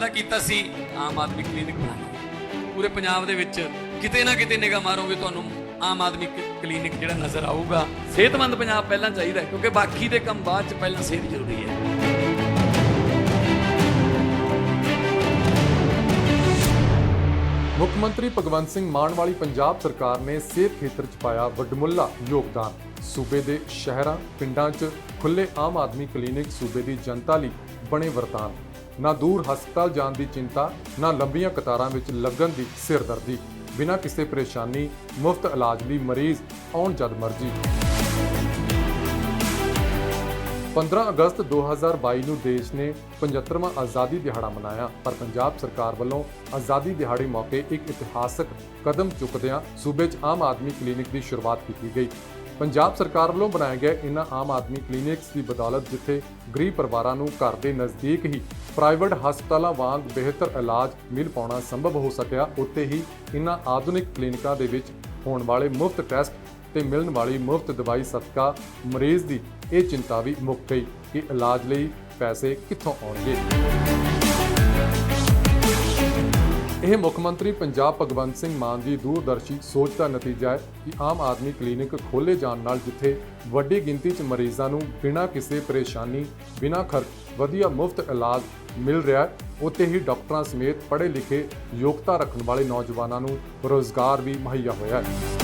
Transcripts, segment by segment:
ਵਾਅਦਾ ਕੀਤਾ ਸੀ, ਆਮ ਆਦਮੀ ਕਲੀਨਿਕ ਬਣਾਉਣਾ ਪੂਰੇ ਪੰਜਾਬ ਦੇ ਵਿੱਚ ਕਿਤੇ ਨਾ ਕਿਤੇ ਨਿਗਾਹ ਮਾਰੋਗੇ ਤੁਹਾਨੂੰ ਆਮ ਆਦਮੀ ਕਲੀਨਿਕ ਜਿਹੜਾ ਨਜ਼ਰ ਆਊਗਾ। ਸਿਹਤਮੰਦ ਪੰਜਾਬ ਪਹਿਲਾਂ ਚਾਹੀਦਾ ਕਿਉਂਕਿ ਬਾਕੀ ਦੇ ਕੰਮ ਬਾਅਦ ਚ ਪਹਿਲਾਂ ਸਿਹਤ ਜ਼ਰੂਰੀ ਹੈ। ਮੁੱਖ ਮੰਤਰੀ ਭਗਵੰਤ ਸਿੰਘ ਮਾਨ ਵਾਲੀ ਪੰਜਾਬ ਸਰਕਾਰ ਨੇ ਸਿਹਤ ਖੇਤਰ 'ਚ ਪਾਇਆ ਵੱਡਮੁੱਲਾ ਯੋਗਦਾਨ। ਸੂਬੇ ਦੇ ਸ਼ਹਿਰਾਂ, ਪਿੰਡਾਂ 'ਚ ਖੁੱਲੇ ਆਮ ਆਦਮੀ ਕਲੀਨਿਕ ਸੂਬੇ ਦੀ ਜਨਤਾ ਲਈ ਬਣੇ ਵਰਤਾਨ। ਨਾ ਦੂਰ ਹਸਪਤਾਲ ਜਾਣ ਦੀ ਚਿੰਤਾ, ਨਾ ਲੰਬੀਆਂ ਕਤਾਰਾਂ ਵਿੱਚ ਲੱਗਣ ਦੀ ਸਿਰਦਰਦੀ। ਬਿਨਾਂ ਕਿਸੇ ਪਰੇਸ਼ਾਨੀ, ਮੁਫਤ ਇਲਾਜ ਲਈ ਮਰੀਜ਼ ਆਉਣ ਜਦ ਮਰਜ਼ੀ। 15 ਅਗਸਤ 2022 ਨੂੰ ਦੇਸ਼ ਨੇ 75ਵਾਂ ਆਜ਼ਾਦੀ ਦਿਹਾੜਾ ਮਨਾਇਆ, ਪਰ ਪੰਜਾਬ ਸਰਕਾਰ ਵੱਲੋਂ ਆਜ਼ਾਦੀ ਦਿਹਾੜੇ ਮੌਕੇ ਇੱਕ ਇਤਿਹਾਸਕ ਕਦਮ ਚੁੱਕਦਿਆਂ ਸੂਬੇ 'ਚ ਆਮ ਆਦਮੀ ਕਲੀਨਿਕ ਦੀ ਸ਼ੁਰੂਆਤ ਕੀਤੀ ਗਈ। ਪੰਜਾਬ ਸਰਕਾਰ ਵੱਲੋਂ ਬਣਾਏ ਗਏ ਇਨ੍ਹਾਂ ਆਮ ਆਦਮੀ ਕਲੀਨਿਕਸ ਦੀ ਬਦੌਲਤ ਜਿੱਥੇ ਗਰੀਬ ਪਰਿਵਾਰਾਂ ਨੂੰ ਘਰ ਦੇ ਨਜ਼ਦੀਕ ਹੀ ਪ੍ਰਾਈਵੇਟ ਹਸਪਤਾਲਾਂ ਵਾਂਗ ਬਿਹਤਰ ਇਲਾਜ ਮਿਲ ਪਾਉਣਾ ਸੰਭਵ ਹੋ ਸਕਿਆ, ਉੱਥੇ ਹੀ ਇਨ੍ਹਾਂ ਆਧੁਨਿਕ ਕਲੀਨਿਕਾਂ ਦੇ ਵਿੱਚ ਹੋਣ ਵਾਲੇ ਮੁਫਤ ਟੈਸਟ ਤੇ ਮਿਲਣ ਵਾਲੀ ਮੁਫਤ ਦਵਾਈ ਸਦਕਾ ਮਰੀਜ਼ ਦੀ ਇਹ ਚਿੰਤਾ ਵੀ ਮੁੱਕ ਗਈ ਕਿ ਇਲਾਜ ਲਈ ਪੈਸੇ ਕਿੱਥੋਂ ਆਉਣਗੇ। ਇਹ ਮੁੱਖ ਮੰਤਰੀ ਪੰਜਾਬ ਭਗਵੰਤ ਸਿੰਘ ਮਾਨ ਦੀ ਦੂਰਦਰਸ਼ੀ ਸੋਚ ਦਾ ਨਤੀਜਾ ਹੈ ਕਿ ਆਮ ਆਦਮੀ ਕਲੀਨਿਕ ਖੋਲੇ ਜਾਣ ਨਾਲ ਜਿੱਥੇ ਵੱਡੀ ਗਿਣਤੀ 'ਚ ਮਰੀਜ਼ਾਂ ਨੂੰ ਬਿਨਾਂ ਕਿਸੇ ਪਰੇਸ਼ਾਨੀ, ਬਿਨਾਂ ਖਰਚ ਵਧੀਆ ਮੁਫਤ ਇਲਾਜ ਮਿਲ ਰਿਹਾ ਹੈ, ਉੱਥੇ ਹੀ ਡਾਕਟਰਾਂ ਸਮੇਤ ਪੜ੍ਹੇ ਲਿਖੇ ਯੋਗਤਾ ਰੱਖਣ ਵਾਲੇ ਨੌਜਵਾਨਾਂ ਨੂੰ ਰੋਜ਼ਗਾਰ ਵੀ ਮੁਹੱਈਆ ਹੋਇਆ ਹੈ।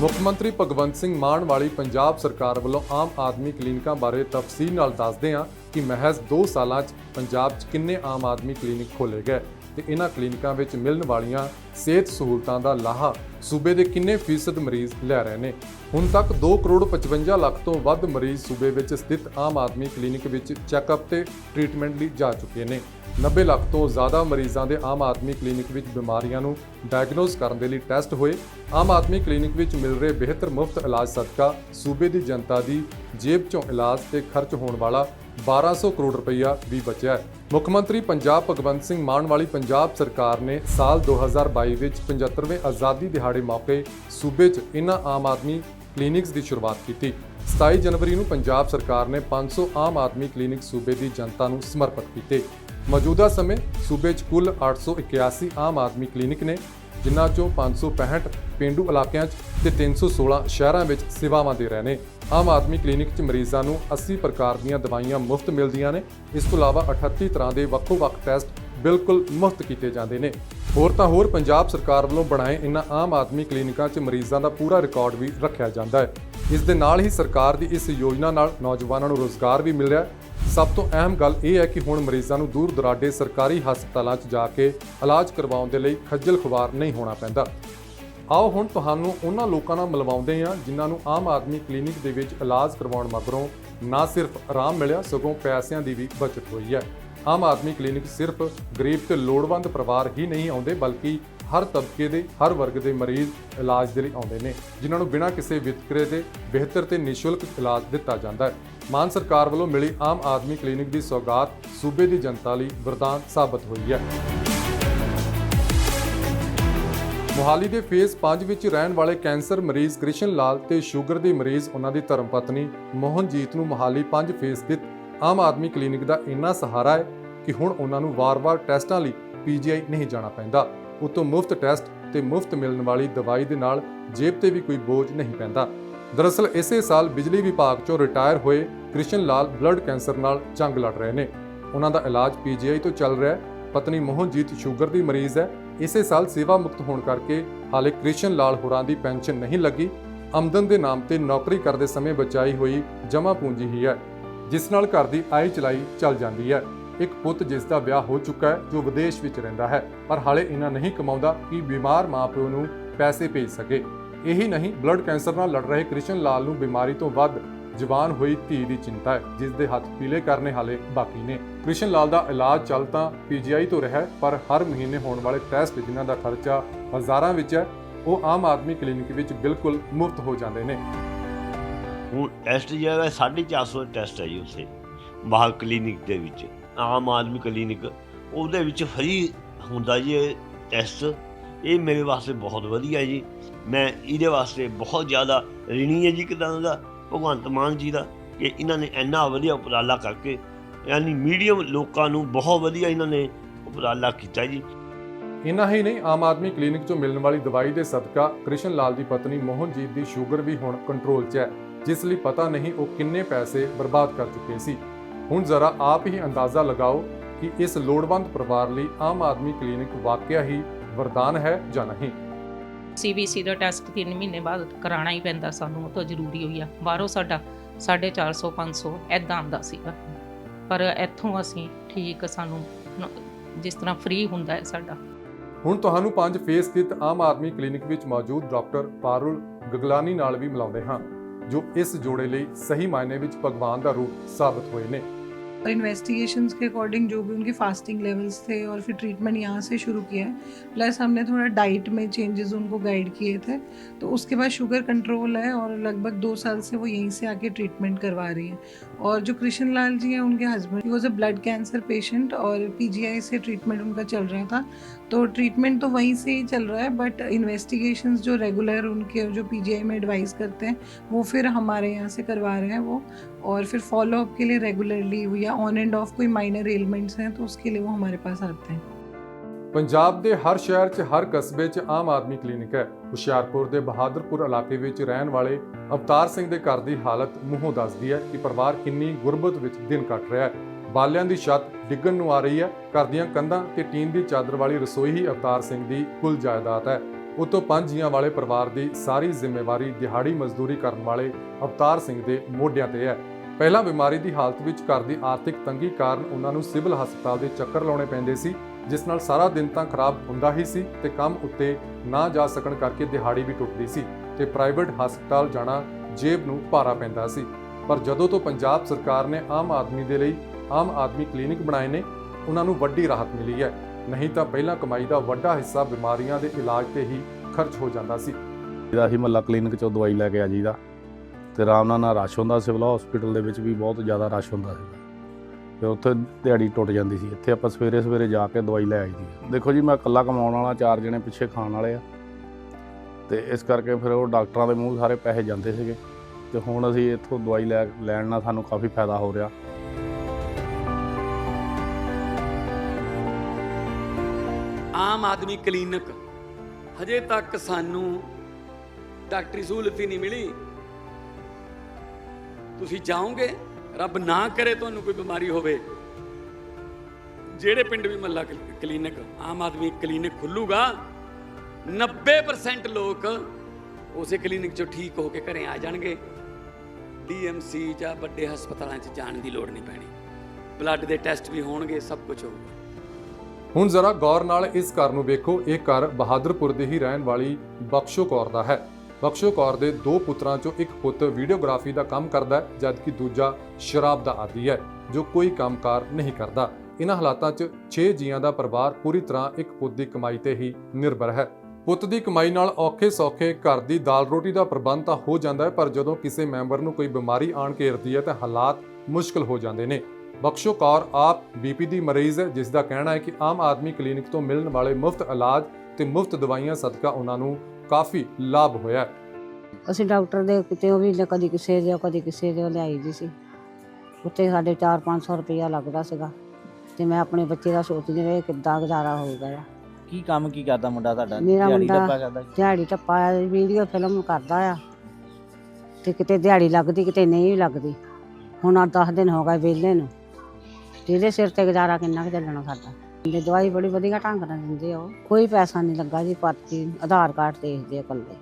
ਮੁੱਖ ਮੰਤਰੀ ਭਗਵੰਤ ਸਿੰਘ ਮਾਨ ਵਾਲੀ ਪੰਜਾਬ ਸਰਕਾਰ ਵੱਲੋਂ ਆਮ ਆਦਮੀ ਕਲੀਨਿਕਾਂ ਬਾਰੇ ਤਫਸੀਲ ਨਾਲ ਦੱਸਦੇ ਹਾਂ ਕਿ ਮਹਿਜ਼ 2 ਸਾਲਾਂ 'ਚ ਪੰਜਾਬ 'ਚ ਕਿੰਨੇ ਆਮ ਆਦਮੀ ਕਲੀਨਿਕ ਖੋਲੇ ਗਏ ਤੇ ਇਹਨਾਂ ਕਲੀਨਿਕਾਂ ਵਿੱਚ ਮਿਲਣ ਵਾਲੀਆਂ ਸਿਹਤ ਸਹੂਲਤਾਂ ਦਾ ਲਾਹਾ ਸੂਬੇ ਦੇ ਕਿੰਨੇ ਫੀਸਦ ਮਰੀਜ਼ ਲੈ ਰਹੇ ਨੇ? ਹੁਣ ਤੱਕ 2 ਕਰੋੜ 55 ਲੱਖ ਤੋਂ ਵੱਧ ਮਰੀਜ਼ ਸੂਬੇ ਵਿੱਚ ਸਥਿਤ ਆਮ ਆਦਮੀ ਕਲੀਨਿਕ ਵਿੱਚ ਚੈੱਕਅਪ ਤੇ ਟ੍ਰੀਟਮੈਂਟ ਲਈ ਜਾ ਚੁੱਕੇ ਨੇ। 90 ਲੱਖ ਤੋਂ ਜ਼ਿਆਦਾ ਮਰੀਜ਼ਾਂ ਦੇ ਆਮ ਆਦਮੀ ਕਲੀਨਿਕ ਵਿੱਚ ਬਿਮਾਰੀਆਂ ਨੂੰ ਡਾਇਗਨੋਸ ਕਰਨ ਦੇ ਲਈ ਟੈਸਟ ਹੋਏ। ਆਮ ਆਦਮੀ ਕਲੀਨਿਕ ਵਿੱਚ ਮਿਲ ਰਹੇ ਬਿਹਤਰ ਮੁਫਤ ਇਲਾਜ ਸਦਕਾ ਸੂਬੇ ਦੀ ਜਨਤਾ ਦੀ ਜੇਬ 'ਚੋਂ ਇਲਾਜ ਤੇ ਖਰਚ ਹੋਣ ਵਾਲਾ 1200 ਕਰੋੜ ਰੁਪਈਆ ਵੀ ਬਚਿਆ ਹੈ। ਮੁੱਖ ਮੰਤਰੀ ਪੰਜਾਬ ਭਗਵੰਤ ਸਿੰਘ ਮਾਨ ਵਾਲੀ ਪੰਜਾਬ ਸਰਕਾਰ ਨੇ ਸਾਲ 2022 ਵਿੱਚ 75ਵੇਂ ਆਜ਼ਾਦੀ ਦਿਹਾੜੇ ਮੌਕੇ ਸੂਬੇ 'ਚ ਇਨ੍ਹਾਂ ਆਮ ਆਦਮੀ ਕਲੀਨਿਕਸ ਦੀ ਸ਼ੁਰੂਆਤ ਕੀਤੀ। 27 ਜਨਵਰੀ ਨੂੰ ਪੰਜਾਬ ਸਰਕਾਰ ਨੇ 500 ਆਮ ਆਦਮੀ ਕਲੀਨਿਕ ਸੂਬੇ ਦੀ ਜਨਤਾ ਨੂੰ ਸਮਰਪਿਤ ਕੀਤੇ। ਮੌਜੂਦਾ ਸਮੇਂ ਸੂਬੇ 'ਚ ਕੁੱਲ 881 ਆਮ ਆਦਮੀ ਕਲੀਨਿਕ ਨੇ ਜਿਨ੍ਹਾਂ ਚੋਂ 565 ਪਿੰਡੂ ਇਲਾਕਿਆਂ 'ਚ ਤੇ 316 ਸ਼ਹਿਰਾਂ ਵਿੱਚ ਸੇਵਾਵਾਂ ਦੇ ਰਹੇ ਨੇ। ਆਮ ਆਦਮੀ ਕਲੀਨਿਕ 'ਚ ਮਰੀਜ਼ਾਂ ਨੂੰ 80 ਪ੍ਰਕਾਰ ਦੀਆਂ ਦਵਾਈਆਂ ਮੁਫਤ ਮਿਲਦੀਆਂ ਨੇ। ਇਸ ਤੋਂ ਇਲਾਵਾ 38 ਤਰ੍ਹਾਂ ਦੇ ਵੱਖੋ-ਵੱਖ ਟੈਸਟ ਬਿਲਕੁਲ ਮੁਫਤ ਕੀਤੇ ਜਾਂਦੇ ਨੇ। ਹੋਰ ਤਾਂ ਹੋਰ ਪੰਜਾਬ ਸਰਕਾਰ ਵੱਲੋਂ ਬਣਾਏ ਇਨ੍ਹਾਂ ਆਮ ਆਦਮੀ ਕਲੀਨਿਕਾਂ 'ਚ ਮਰੀਜ਼ਾਂ ਦਾ ਪੂਰਾ ਰਿਕਾਰਡ ਵੀ ਰੱਖਿਆ ਜਾਂਦਾ ਹੈ। ਇਸ ਦੇ ਨਾਲ ਹੀ ਸਰਕਾਰ ਦੀ ਇਸ ਯੋਜਨਾ ਨਾਲ ਨੌਜਵਾਨਾਂ ਨੂੰ ਰੋਜ਼ਗਾਰ ਵੀ ਮਿਲ ਰਿਹਾ ਹੈ ਸਭ ਤੋਂ ਅਹਿਮ ਗੱਲ ਇਹ ਹੈ ਕਿ ਹੁਣ ਮਰੀਜ਼ਾਂ ਨੂੰ ਦੂਰ ਦੁਰਾਡੇ ਸਰਕਾਰੀ ਹਸਪਤਾਲਾਂ 'ਚ ਜਾ ਕੇ ਇਲਾਜ ਕਰਵਾਉਣ ਦੇ ਲਈ ਖੱਜਲ ਖੁਆਰ ਨਹੀਂ ਹੋਣਾ ਪੈਂਦਾ। ਆਓ ਹੁਣ ਤੁਹਾਨੂੰ ਉਹਨਾਂ ਲੋਕਾਂ ਨਾਲ ਮਿਲਵਾਉਂਦੇ ਹਾਂ ਜਿਨ੍ਹਾਂ ਨੂੰ ਆਮ ਆਦਮੀ ਕਲੀਨਿਕ ਦੇ ਵਿੱਚ ਇਲਾਜ ਕਰਵਾਉਣ ਮਗਰੋਂ ਨਾ ਸਿਰਫ ਆਰਾਮ ਮਿਲਿਆ, ਸਗੋਂ ਪੈਸਿਆਂ ਦੀ ਵੀ ਬਚਤ ਹੋਈ ਹੈ। ਆਮ ਆਦਮੀ ਕਲੀਨਿਕ ਸਿਰਫ ਗਰੀਬ ਤੇ ਲੋੜਵੰਦ ਪਰਿਵਾਰ ਹੀ ਨਹੀਂ ਆਉਂਦੇ, ਬਲਕਿ ਹਰ ਤਬਕੇ ਦੇ, ਹਰ ਵਰਗ ਦੇ ਮਰੀਜ਼ ਇਲਾਜ ਦੇ ਲਈ ਆਉਂਦੇ ਨੇ, ਜਿਨ੍ਹਾਂ ਨੂੰ ਬਿਨਾਂ ਕਿਸੇ ਵਿਤਕਰੇ ਦੇ ਬਿਹਤਰ ਤੇ ਨਿਸ਼ੁਲਕ ਇਲਾਜ ਦਿੱਤਾ ਜਾਂਦਾ ਹੈ। ਮਾਨ ਸਰਕਾਰ ਵੱਲੋਂ ਮਿਲੀ ਆਮ ਆਦਮੀ ਕਲੀਨਿਕ ਦੀ ਸੌਗਾਤ ਸੂਬੇ ਦੀ ਜਨਤਾ ਲਈ ਵਰਦਾਨ ਸਾਬਤ ਹੋਈ ਹੈ। ਮੋਹਾਲੀ ਦੇ ਫੇਸ 5 ਵਿੱਚ ਰਹਿਣ ਵਾਲੇ ਕੈਂਸਰ ਮਰੀਜ਼ ਕ੍ਰਿਸ਼ਨ ਲਾਲ ਤੇ ਸ਼ੂਗਰ ਦੀ ਮਰੀਜ਼ ਉਹਨਾਂ ਦੀ ਧਰਮ ਪਤਨੀ ਮੋਹਨਜੀਤ ਨੂੰ ਮੋਹਾਲੀ 5 ਫੇਸ ਸਥਿਤ ਆਮ ਆਦਮੀ ਕਲੀਨਿਕ ਦਾ ਇੰਨਾ ਸਹਾਰਾ ਹੈ ਕਿ ਹੁਣ ਉਹਨਾਂ ਨੂੰ ਵਾਰ-ਵਾਰ ਟੈਸਟਾਂ ਲਈ ਪੀਜੀਆਈ ਨਹੀਂ ਜਾਣਾ ਪੈਂਦਾ। ਉਤੋਂ ਮੁਫਤ ਟੈਸਟ ਤੇ ਮੁਫਤ ਮਿਲਣ ਵਾਲੀ ਦਵਾਈ ਦੇ ਨਾਲ ਜੇਬ ਤੇ ਵੀ ਕੋਈ ਬੋਝ ਨਹੀਂ ਪੈਂਦਾ। ਦਰਅਸਲ, ਇਸੇ ਸਾਲ ਬਿਜਲੀ ਵਿਭਾਗ ਚੋਂ ਰਿਟਾਇਰ ਹੋਏ ਕ੍ਰਿਸ਼ਨ ਲਾਲ ਬਲੱਡ ਕੈਂਸਰ ਨਾਲ ਜੰਗ ਲੜ ਰਹੇ ਨੇ। ਉਹਨਾਂ ਦਾ ਇਲਾਜ ਪੀਜੀਆਈ ਤੋਂ ਚੱਲ ਰਿਹਾ ਹੈ। ਪਤਨੀ ਮੋਹਨਜੀਤ ਸ਼ੂਗਰ ਦੀ ਮਰੀਜ਼ ਹੈ। ਇਸੇ ਸਾਲ ਸੇਵਾ ਮੁਕਤ ਹੋਣ ਕਰਕੇ ਹਾਲੇ ਕ੍ਰਿਸ਼ਨ ਲਾਲ ਹੋਰਾਂ ਦੀ ਪੈਨਸ਼ਨ ਨਹੀਂ ਲੱਗੀ। ਆਮਦਨ ਦੇ ਨਾਮ ਤੇ ਨੌਕਰੀ ਕਰਦੇ ਸਮੇਂ ਬਚਾਈ ਹੋਈ ਜਮਾ ਪੂੰਜੀ ਹੀ ਹੈ, ਜਿਸ ਨਾਲ ਘਰ ਦੀ ਆਈ ਚਲਾਈ ਚੱਲ ਜਾਂਦੀ ਹੈ। ਇੱਕ ਪੁੱਤ ਜਿਸ ਦਾ ਵਿਆਹ ਹੋ ਚੁੱਕਾ ਹੈ, ਜੋ ਵਿਦੇਸ਼ ਵਿੱਚ ਰਹਿੰਦਾ ਹੈ, ਪਰ ਹਾਲੇ ਇਹਨਾਂ ਨਹੀਂ ਕਮਾਉਂਦਾ ਕਿ ਬਿਮਾਰ ਮਾਪਿਓ ਨੂੰ ਪੈਸੇ ਭੇਜ ਸਕੇ। ਇਹੀ ਨਹੀਂ ਬਲੱਡ ਕੈਂਸਰ ਨਾਲ ਲੜ ਰਹੇ ਕ੍ਰਿਸ਼ਨ ਲਾਲ ਨੂੰ ਬਿਮਾਰੀ ਤੋਂ ਵੱਧ ਜਵਾਨ ਹੋਈ ਧੀ ਦੀ ਚਿੰਤਾ ਹੈ, ਜਿਸ ਦੇ ਹੱਥ ਪੀਲੇ ਕਰਨੇ ਹਾਲੇ ਬਾਕੀ ਨੇ। ਕ੍ਰਿਸ਼ਨ ਲਾਲ ਦਾ ਇਲਾਜ ਚੱਲ ਤਾਂ ਪੀਜੀਆਈ ਤੋਂ ਰਿਹਾ ਪਰ ਹਰ ਮਹੀਨੇ ਹੋਣ ਵਾਲੇ ਟੈਸਟ ਜਿਨ੍ਹਾਂ ਦਾ ਖਰਚਾ ਹਜ਼ਾਰਾਂ ਵਿੱਚ ਹੈ, ਉਹ ਆਮ ਆਦਮੀ ਕਲੀਨਿਕ ਵਿੱਚ ਬਿਲਕੁਲ ਮੁਫਤ ਹੋ ਜਾਂਦੇ ਨੇ। ਹੁਣ ਟੈਸਟ ਜਿਹੜਾ 450 ਟੈਸਟ ਹੈ ਜੀ ਉਸੇ ਬਾਹਰ ਕਲੀਨਿਕ ਦੇ ਵਿੱਚ। ਆਮ ਆਦਮੀ ਕਲੀਨਿਕ, ਉਹਦੇ ਵਿੱਚ ਫ੍ਰੀ ਹੁੰਦਾ ਜੀ ਟੈਸਟ। ਇਹ ਮੇਰੇ ਵਾਸਤੇ ਬਹੁਤ ਵਧੀਆ ਜੀ। ਮੈਂ ਇਹਦੇ ਵਾਸਤੇ ਬਹੁਤ ਜ਼ਿਆਦਾ ਰਿਣੀ ਹੈ ਜੀ ਕਿਦਾਂ ਦਾ, ਭਗਵੰਤ ਮਾਨ ਜੀ ਦਾ, ਕਿ ਇਹਨਾਂ ਨੇ ਇੰਨਾ ਵਧੀਆ ਉਪਰਾਲਾ ਕਰਕੇ, ਯਾਨੀ ਮੀਡੀਅਮ ਲੋਕਾਂ ਨੂੰ ਬਹੁਤ ਵਧੀਆ ਇਹਨਾਂ ਨੇ ਉਪਰਾਲਾ ਕੀਤਾ ਜੀ। ਇੰਨਾ ਹੀ ਨਹੀਂ, ਆਮ ਆਦਮੀ ਕਲੀਨਿਕ 'ਚੋਂ ਮਿਲਣ ਵਾਲੀ ਦਵਾਈ ਦੇ ਸਦਕਾ ਕ੍ਰਿਸ਼ਨ ਲਾਲ ਦੀ ਪਤਨੀ ਮੋਹਨਜੀਤ ਦੀ ਸ਼ੂਗਰ ਵੀ ਹੁਣ ਕੰਟਰੋਲ 'ਚ ਹੈ, ਜਿਸ ਲਈ ਪਤਾ ਨਹੀਂ ਉਹ ਕਿੰਨੇ ਪੈਸੇ ਬਰਬਾਦ ਕਰ ਚੁੱਕੇ ਸੀ। ਹੁਣ ਜ਼ਰਾ ਆਪ ਹੀ ਅੰਦਾਜ਼ਾ ਲਗਾਓ ਕਿ ਇਸ ਲੋੜਵੰਦ ਪਰਿਵਾਰ ਲਈ ਆਮ ਆਦਮੀ ਕਲੀਨਿਕ ਵਾਕਿਆ ਹੀ ਵਰਦਾਨ ਹੈ ਜਾਂ ਨਹੀਂ? ਸੀਬੀਸੀ ਦਾ ਟੈਸਟ 3 ਮਹੀਨੇ ਬਾਅਦ ਕਰਾਉਣਾ ਹੀ ਪੈਂਦਾ ਸਾਨੂੰ ਉਹ ਤਾਂ ਜ਼ਰੂਰੀ ਹੋਈ ਆ। ਬਾਹਰੋਂ ਸਾਡਾ 450 500 ਐਦਾਂ ਆਉਂਦਾ ਸੀਗਾ। ਪਰ ਇੱਥੋਂ ਅਸੀਂ ਠੀਕ ਸਾਨੂੰ ਜਿਸ ਤਰ੍ਹਾਂ ਫ੍ਰੀ ਹੁੰਦਾ ਹੈ ਸਾਡਾ। ਹੁਣ ਤੁਹਾਨੂੰ ਪੰਜ ਫੇਸ ਸਥਿਤ ਆਮ ਆਦਮੀ ਕਲੀਨਿਕ ਵਿੱਚ ਮੌਜੂਦ ਡਾਕਟਰ ਪਾਰੁਲ ਗਗਲਾਨੀ ਨਾਲ ਵੀ ਮਿਲਾਉਂਦੇ ਹਾਂ ਜੋ ਇਸ ਜੋੜੇ ਲਈ ਸਹੀ ਮਾਇਨੇ ਵਿੱਚ ਭਗਵਾਨ ਦਾ ਰੂਪ ਸਾਬਤ ਹੋਏ ਨੇ। और इन्वेस्टिगेशंस के अकॉर्डिंग जो भी उनके फास्टिंग लेवल्स थे और फिर ट्रीटमेंट यहाँ से शुरू किया है प्लस हमने थोड़ा डाइट में चेंजेस उनको गाइड किए थे तो उसके बाद शुगर कंट्रोल है और लगभग दो साल से वो यहीं से आके ट्रीटमेंट करवा रही हैं। और जो कृष्ण लाल जी हैं, उनके husband was a blood cancer patient और पीजीआई से ट्रीटमेंट उनका चल रहा था तो ट्रीटमेंट तो वहीं से ही चल रहा है बट इन्वेस्टिगेशंस जो रेगुलर उनके जो पीजीआई में एडवाइस करते हैं, वो फिर हमारे यहाँ से करवा रहे हैं वो, और फिर फॉलोअप के लिए रेगुलरली या ऑन एंड ऑफ कोई माइनर एलिमेंट्स हैं तो उसके लिए वो हमारे पास आते हैं ਪੰਜਾਬ ਦੇ ਹਰ ਸ਼ਹਿਰ 'ਚ ਹਰ ਕਸਬੇ 'ਚ ਆਮ ਆਦਮੀ ਕਲੀਨਿਕ ਹੈ ਹੁਸ਼ਿਆਰਪੁਰ ਦੇ ਬਹਾਦਰਪੁਰ ਇਲਾਕੇ ਵਿੱਚ ਰਹਿਣ ਵਾਲੇ ਅਵਤਾਰ ਸਿੰਘ ਦੇ ਘਰ ਦੀ ਹਾਲਤ ਮੂੰਹੋਂ ਦੱਸਦੀ ਹੈ ਕਿ ਪਰਿਵਾਰ ਕਿੰਨੀ ਗੁਰਬਤ ਵਿੱਚ ਦਿਨ ਕੱਟ ਰਿਹਾ ਹੈ ਬਾਲਿਆਂ ਦੀ ਛੱਤ ਡਿੱਗਣ ਨੂੰ ਆ ਰਹੀ ਹੈ ਘਰ ਦੀਆਂ ਕੰਧਾਂ ਤੇ ਟੀਨ ਦੀ ਚਾਦਰ ਵਾਲੀ ਰਸੋਈ ਹੀ ਅਵਤਾਰ ਸਿੰਘ ਦੀ ਕੁੱਲ ਜਾਇਦਾਦ ਹੈ ਉਤੋਂ ਪੰਜ ਜੀਆਂ ਵਾਲੇ ਪਰਿਵਾਰ ਦੀ ਸਾਰੀ ਜ਼ਿੰਮੇਵਾਰੀ ਦਿਹਾੜੀ ਮਜ਼ਦੂਰੀ ਕਰਨ ਵਾਲੇ ਅਵਤਾਰ ਸਿੰਘ ਦੇ ਮੋਢਿਆਂ ਤੇ ਹੈ ਪਹਿਲਾਂ ਬਿਮਾਰੀ ਦੀ ਹਾਲਤ ਵਿੱਚ ਘਰ ਦੀ ਆਰਥਿਕ ਤੰਗੀ ਕਾਰਨ ਉਹਨਾਂ ਨੂੰ ਸਿਵਲ ਹਸਪਤਾਲ ਦੇ ਚੱਕਰ ਲਾਉਣੇ ਪੈਂਦੇ ਸੀ, ਜਿਸ ਨਾਲ ਸਾਰਾ ਦਿਨ ਤਾਂ ਖਰਾਬ ਹੁੰਦਾ ਹੀ ਸੀ ਤੇ ਕੰਮ ਉੱਤੇ ਨਾ ਜਾ ਸਕਣ ਕਰਕੇ ਦਿਹਾੜੀ ਵੀ ਟੁੱਟਦੀ ਸੀ ਤੇ ਪ੍ਰਾਈਵੇਟ ਹਸਪਤਾਲ ਜਾਣਾ ਜੇਬ ਨੂੰ ਭਾਰਾ ਪੈਂਦਾ ਸੀ। ਪਰ ਜਦੋਂ ਤੋਂ ਪੰਜਾਬ ਸਰਕਾਰ ਨੇ ਆਮ ਆਦਮੀ ਦੇ ਲਈ ਆਮ ਆਦਮੀ ਕਲੀਨਿਕ ਬਣਾਏ ਨੇ, ਉਹਨਾਂ ਨੂੰ ਵੱਡੀ ਰਾਹਤ ਮਿਲੀ ਹੈ। ਨਹੀਂ ਤਾਂ ਪਹਿਲਾਂ ਕਮਾਈ ਦਾ ਵੱਡਾ ਹਿੱਸਾ ਬਿਮਾਰੀਆਂ ਦੇ ਇਲਾਜ ਤੇ ਹੀ ਖਰਚ ਹੋ ਜਾਂਦਾ ਸੀ। ਜਿਹਦਾ ਅਸੀਂ ਮੱਲਾ ਕਲੀਨਿਕ ਚੋਂ ਦਵਾਈ ਲੈ ਕੇ ਆ ਜੀਦਾ ਤੇ ਆਰਾਮ ਨਾਲ ਨਾ ਰਸ਼ ਹੁੰਦਾ ਸਿਵਲ ਹਸਪੀਟਲ ਦੇ ਵਿੱਚ ਵੀ ਬਹੁਤ ਜ਼ਿਆਦਾ ਰਸ਼ ਹੁੰਦਾ ਸੀਗਾ ਤੇ ਉੱਥੇ ਦਿਹਾੜੀ ਟੁੱਟ ਜਾਂਦੀ ਸੀ। ਇੱਥੇ ਆਪਾਂ ਸਵੇਰੇ ਸਵੇਰੇ ਜਾ ਕੇ ਦਵਾਈ ਲੈ ਆਈਦੀ ਆ। ਦੇਖੋ ਜੀ, ਮੈਂ ਇਕੱਲਾ ਕਮਾਉਣ ਵਾਲਾ, ਚਾਰ ਜਣੇ ਪਿੱਛੇ ਖਾਣ ਵਾਲੇ ਆ। ਤੇ ਇਸ ਕਰਕੇ ਫਿਰ ਉਹ ਡਾਕਟਰਾਂ ਦੇ ਮੂੰਹ ਸਾਰੇ ਪੈਸੇ ਜਾਂਦੇ ਸੀਗੇ। ਤੇ ਹੁਣ ਅਸੀਂ ਇੱਥੋਂ ਦਵਾਈ ਲੈ, ਲੈਣ ਨਾਲ ਸਾਨੂੰ ਕਾਫੀ ਫਾਇਦਾ ਹੋ ਰਿਹਾ। ਆਮ ਆਦਮੀ ਕਲੀਨਿਕ, ਹਜੇ ਤੱਕ ਸਾਨੂੰ ਡਾਕਟਰੀ ਸਹੂਲਤ ਹੀ ਨਹੀਂ ਮਿਲੀ। ਤੁਸੀਂ ਜਾਓਗੇ, ਰੱਬ ਨਾ ਕਰੇ ਤੁਹਾਨੂੰ ਕੋਈ ਬਿਮਾਰੀ ਹੋਵੇ। ਜਿਹੜੇ ਪਿੰਡ ਵੀ ਮੱਲਾ ਕਲ- ਕਲੀਨਿਕ, ਆਮ ਆਦਮੀ ਕਲੀਨਿਕ ਖੁੱਲੂਗਾ 90% ਲੋਕ ਉਸੇ ਕਲੀਨਿਕ ਚੋਂ ਠੀਕ ਹੋ ਕੇ ਘਰੇ ਆ ਜਾਣਗੇ। ਡੀਐਮਸੀ ਜਾਂ ਵੱਡੇ ਹਸਪਤਾਲਾਂ 'ਚ ਜਾਣ ਦੀ ਲੋੜ ਨਹੀਂ ਪੈਣੀ। ਬਲੱਡ ਦੇ ਟੈਸਟ ਵੀ ਹੋਣਗੇ, ਸਭ ਕੁਝ ਹੋਊਗਾ। ਹੁਣ ਜ਼ਰਾ ਗੌਰ ਨਾਲ ਇਸ ਘਰ ਨੂੰ ਵੇਖੋ। ਇਹ ਘਰ ਬਹਾਦਰਪੁਰ ਦੇ ਹੀ ਰਹਿਣ ਵਾਲੀ ਬਖਸ਼ੋ ਕੌਰ ਦਾ ਹੈ। ਬਖਸ਼ੋ ਕੌਰ ਦੇ ਦੋ ਪੁੱਤਰਾਂ ਚੋਂ ਇੱਕ ਪੁੱਤ ਵੀਡੀਓਗ੍ਰਾਫੀ ਦਾ ਕੰਮ ਕਰਦਾ ਹੈ, ਜਦਕਿ ਦੂਜਾ ਸ਼ਰਾਬ ਦਾ ਆਦੀ ਹੈ, ਜੋ ਕੋਈ ਕੰਮਕਾਰ ਨਹੀਂ ਕਰਦਾ। ਇਹਨਾਂ ਹਾਲਾਤਾਂ 'ਚ 6 ਜੀਆਂ ਦਾ ਪਰਿਵਾਰ ਪੂਰੀ ਤਰ੍ਹਾਂ ਇੱਕ ਪੁੱਤ ਦੀ ਕਮਾਈ ਤੇ ਹੀ ਨਿਰਭਰ ਹੈ। ਪੁੱਤ ਦੀ ਕਮਾਈ ਨਾਲ ਔਖੇ ਸੌਖੇ ਘਰ ਦੀ ਦਾਲ ਰੋਟੀ ਦਾ ਪ੍ਰਬੰਧ ਤਾਂ ਹੋ ਜਾਂਦਾ ਹੈ, ਪਰ ਜਦੋਂ ਕਿਸੇ ਮੈਂਬਰ ਨੂੰ ਕੋਈ ਬਿਮਾਰੀ ਆਣ ਘੇਰਦੀ ਹੈ, ਤਾਂ ਹਾਲਾਤ ਮੁਸ਼ਕਲ ਹੋ ਜਾਂਦੇ ਨੇ। ਬਖਸ਼ੋ ਕੌਰ ਆਪ ਬੀਪੀ ਦੀ ਮਰੀਜ਼ ਹੈ, ਜਿਸ ਦਾ ਕਹਿਣਾ ਹੈ ਕਿ ਆਮ ਆਦਮੀ ਕਲੀਨਿਕ ਤੋਂ ਮਿਲਣ ਵਾਲੇ ਮੁਫਤ ਇਲਾਜ ਤੇ ਮੁਫਤ ਦਵਾਈਆਂ ਸਦਕਾ ਉਹਨਾਂ ਨੂੰ ਕਾਫੀ ਲਾਭ ਹੋਇਆ ਹੈ। ਅਸੀਂ ਡਾਕਟਰ ਦੇ ਕਿਤੇ ਉਹ ਵੀ ਲ- ਕਦੀ ਕਿਸੇ ਦੇ ਕਦੀ ਕਿਸੇ ਦੇ ਲਿਆਈ ਦੀ ਸੀ। ਉੱਤੇ ਸਾਡੇ 4-500 ਰੁਪਇਆ ਲੱਗਦਾ ਸੀਗਾ। ਤੇ ਮੈਂ ਆਪਣੇ ਬੱਚੇ ਦਾ ਸੋਚਦੀ ਰਹੀ ਕਿੱਦਾਂ ਗੁਜ਼ਾਰਾ ਹੋਊਗਾ ਕੀ ਕੰਮ ਕੀ ਕਰਦਾ ਮੁੰਡਾ ਤੁਹਾਡਾ? ਮੇਰਾ ਦਿਹਾੜੀ ਮੁੰਡਾ- ਡੱਬਾ ਕਰਦਾ ਦਿਹਾੜੀ ਟੱਪਾ ਵੀਡੀਓ ਫਿਲਮ ਕਰਦਾ ਆ। ਤੇ ਕਿਤੇ ਦਿਹਾੜੀ ਲੱਗਦੀ ਕਿਤੇ ਨਹੀਂ ਲੱਗਦੀ। ਹੁਣ ਆ 10 ਦਿਨ ਹੋ ਗਏ ਵਿਹਲੇ ਨੂੰ। ਤੇ ਇਹਦੇ ਸਿਰ ਤੇ ਗੁਜ਼ਾਰਾ ਕਿੰਨਾ ਕੁ ਚੱਲਣਾ ਸਾਡਾ? ਤੇ ਦਵਾਈ ਬੜੀ ਵਧੀਆ ਢੰਗ ਨਾਲ ਦਿੰਦੇ ਆ ਉਹ। ਕੋਈ ਪੈਸਾ ਨਹੀਂ ਲੱਗਾ ਜੀ, ਪਰਚੀ, ਆਧਾਰ ਕਾਰਡ ਦੇਖਦੇ ਆ ਇਕੱਲੇ।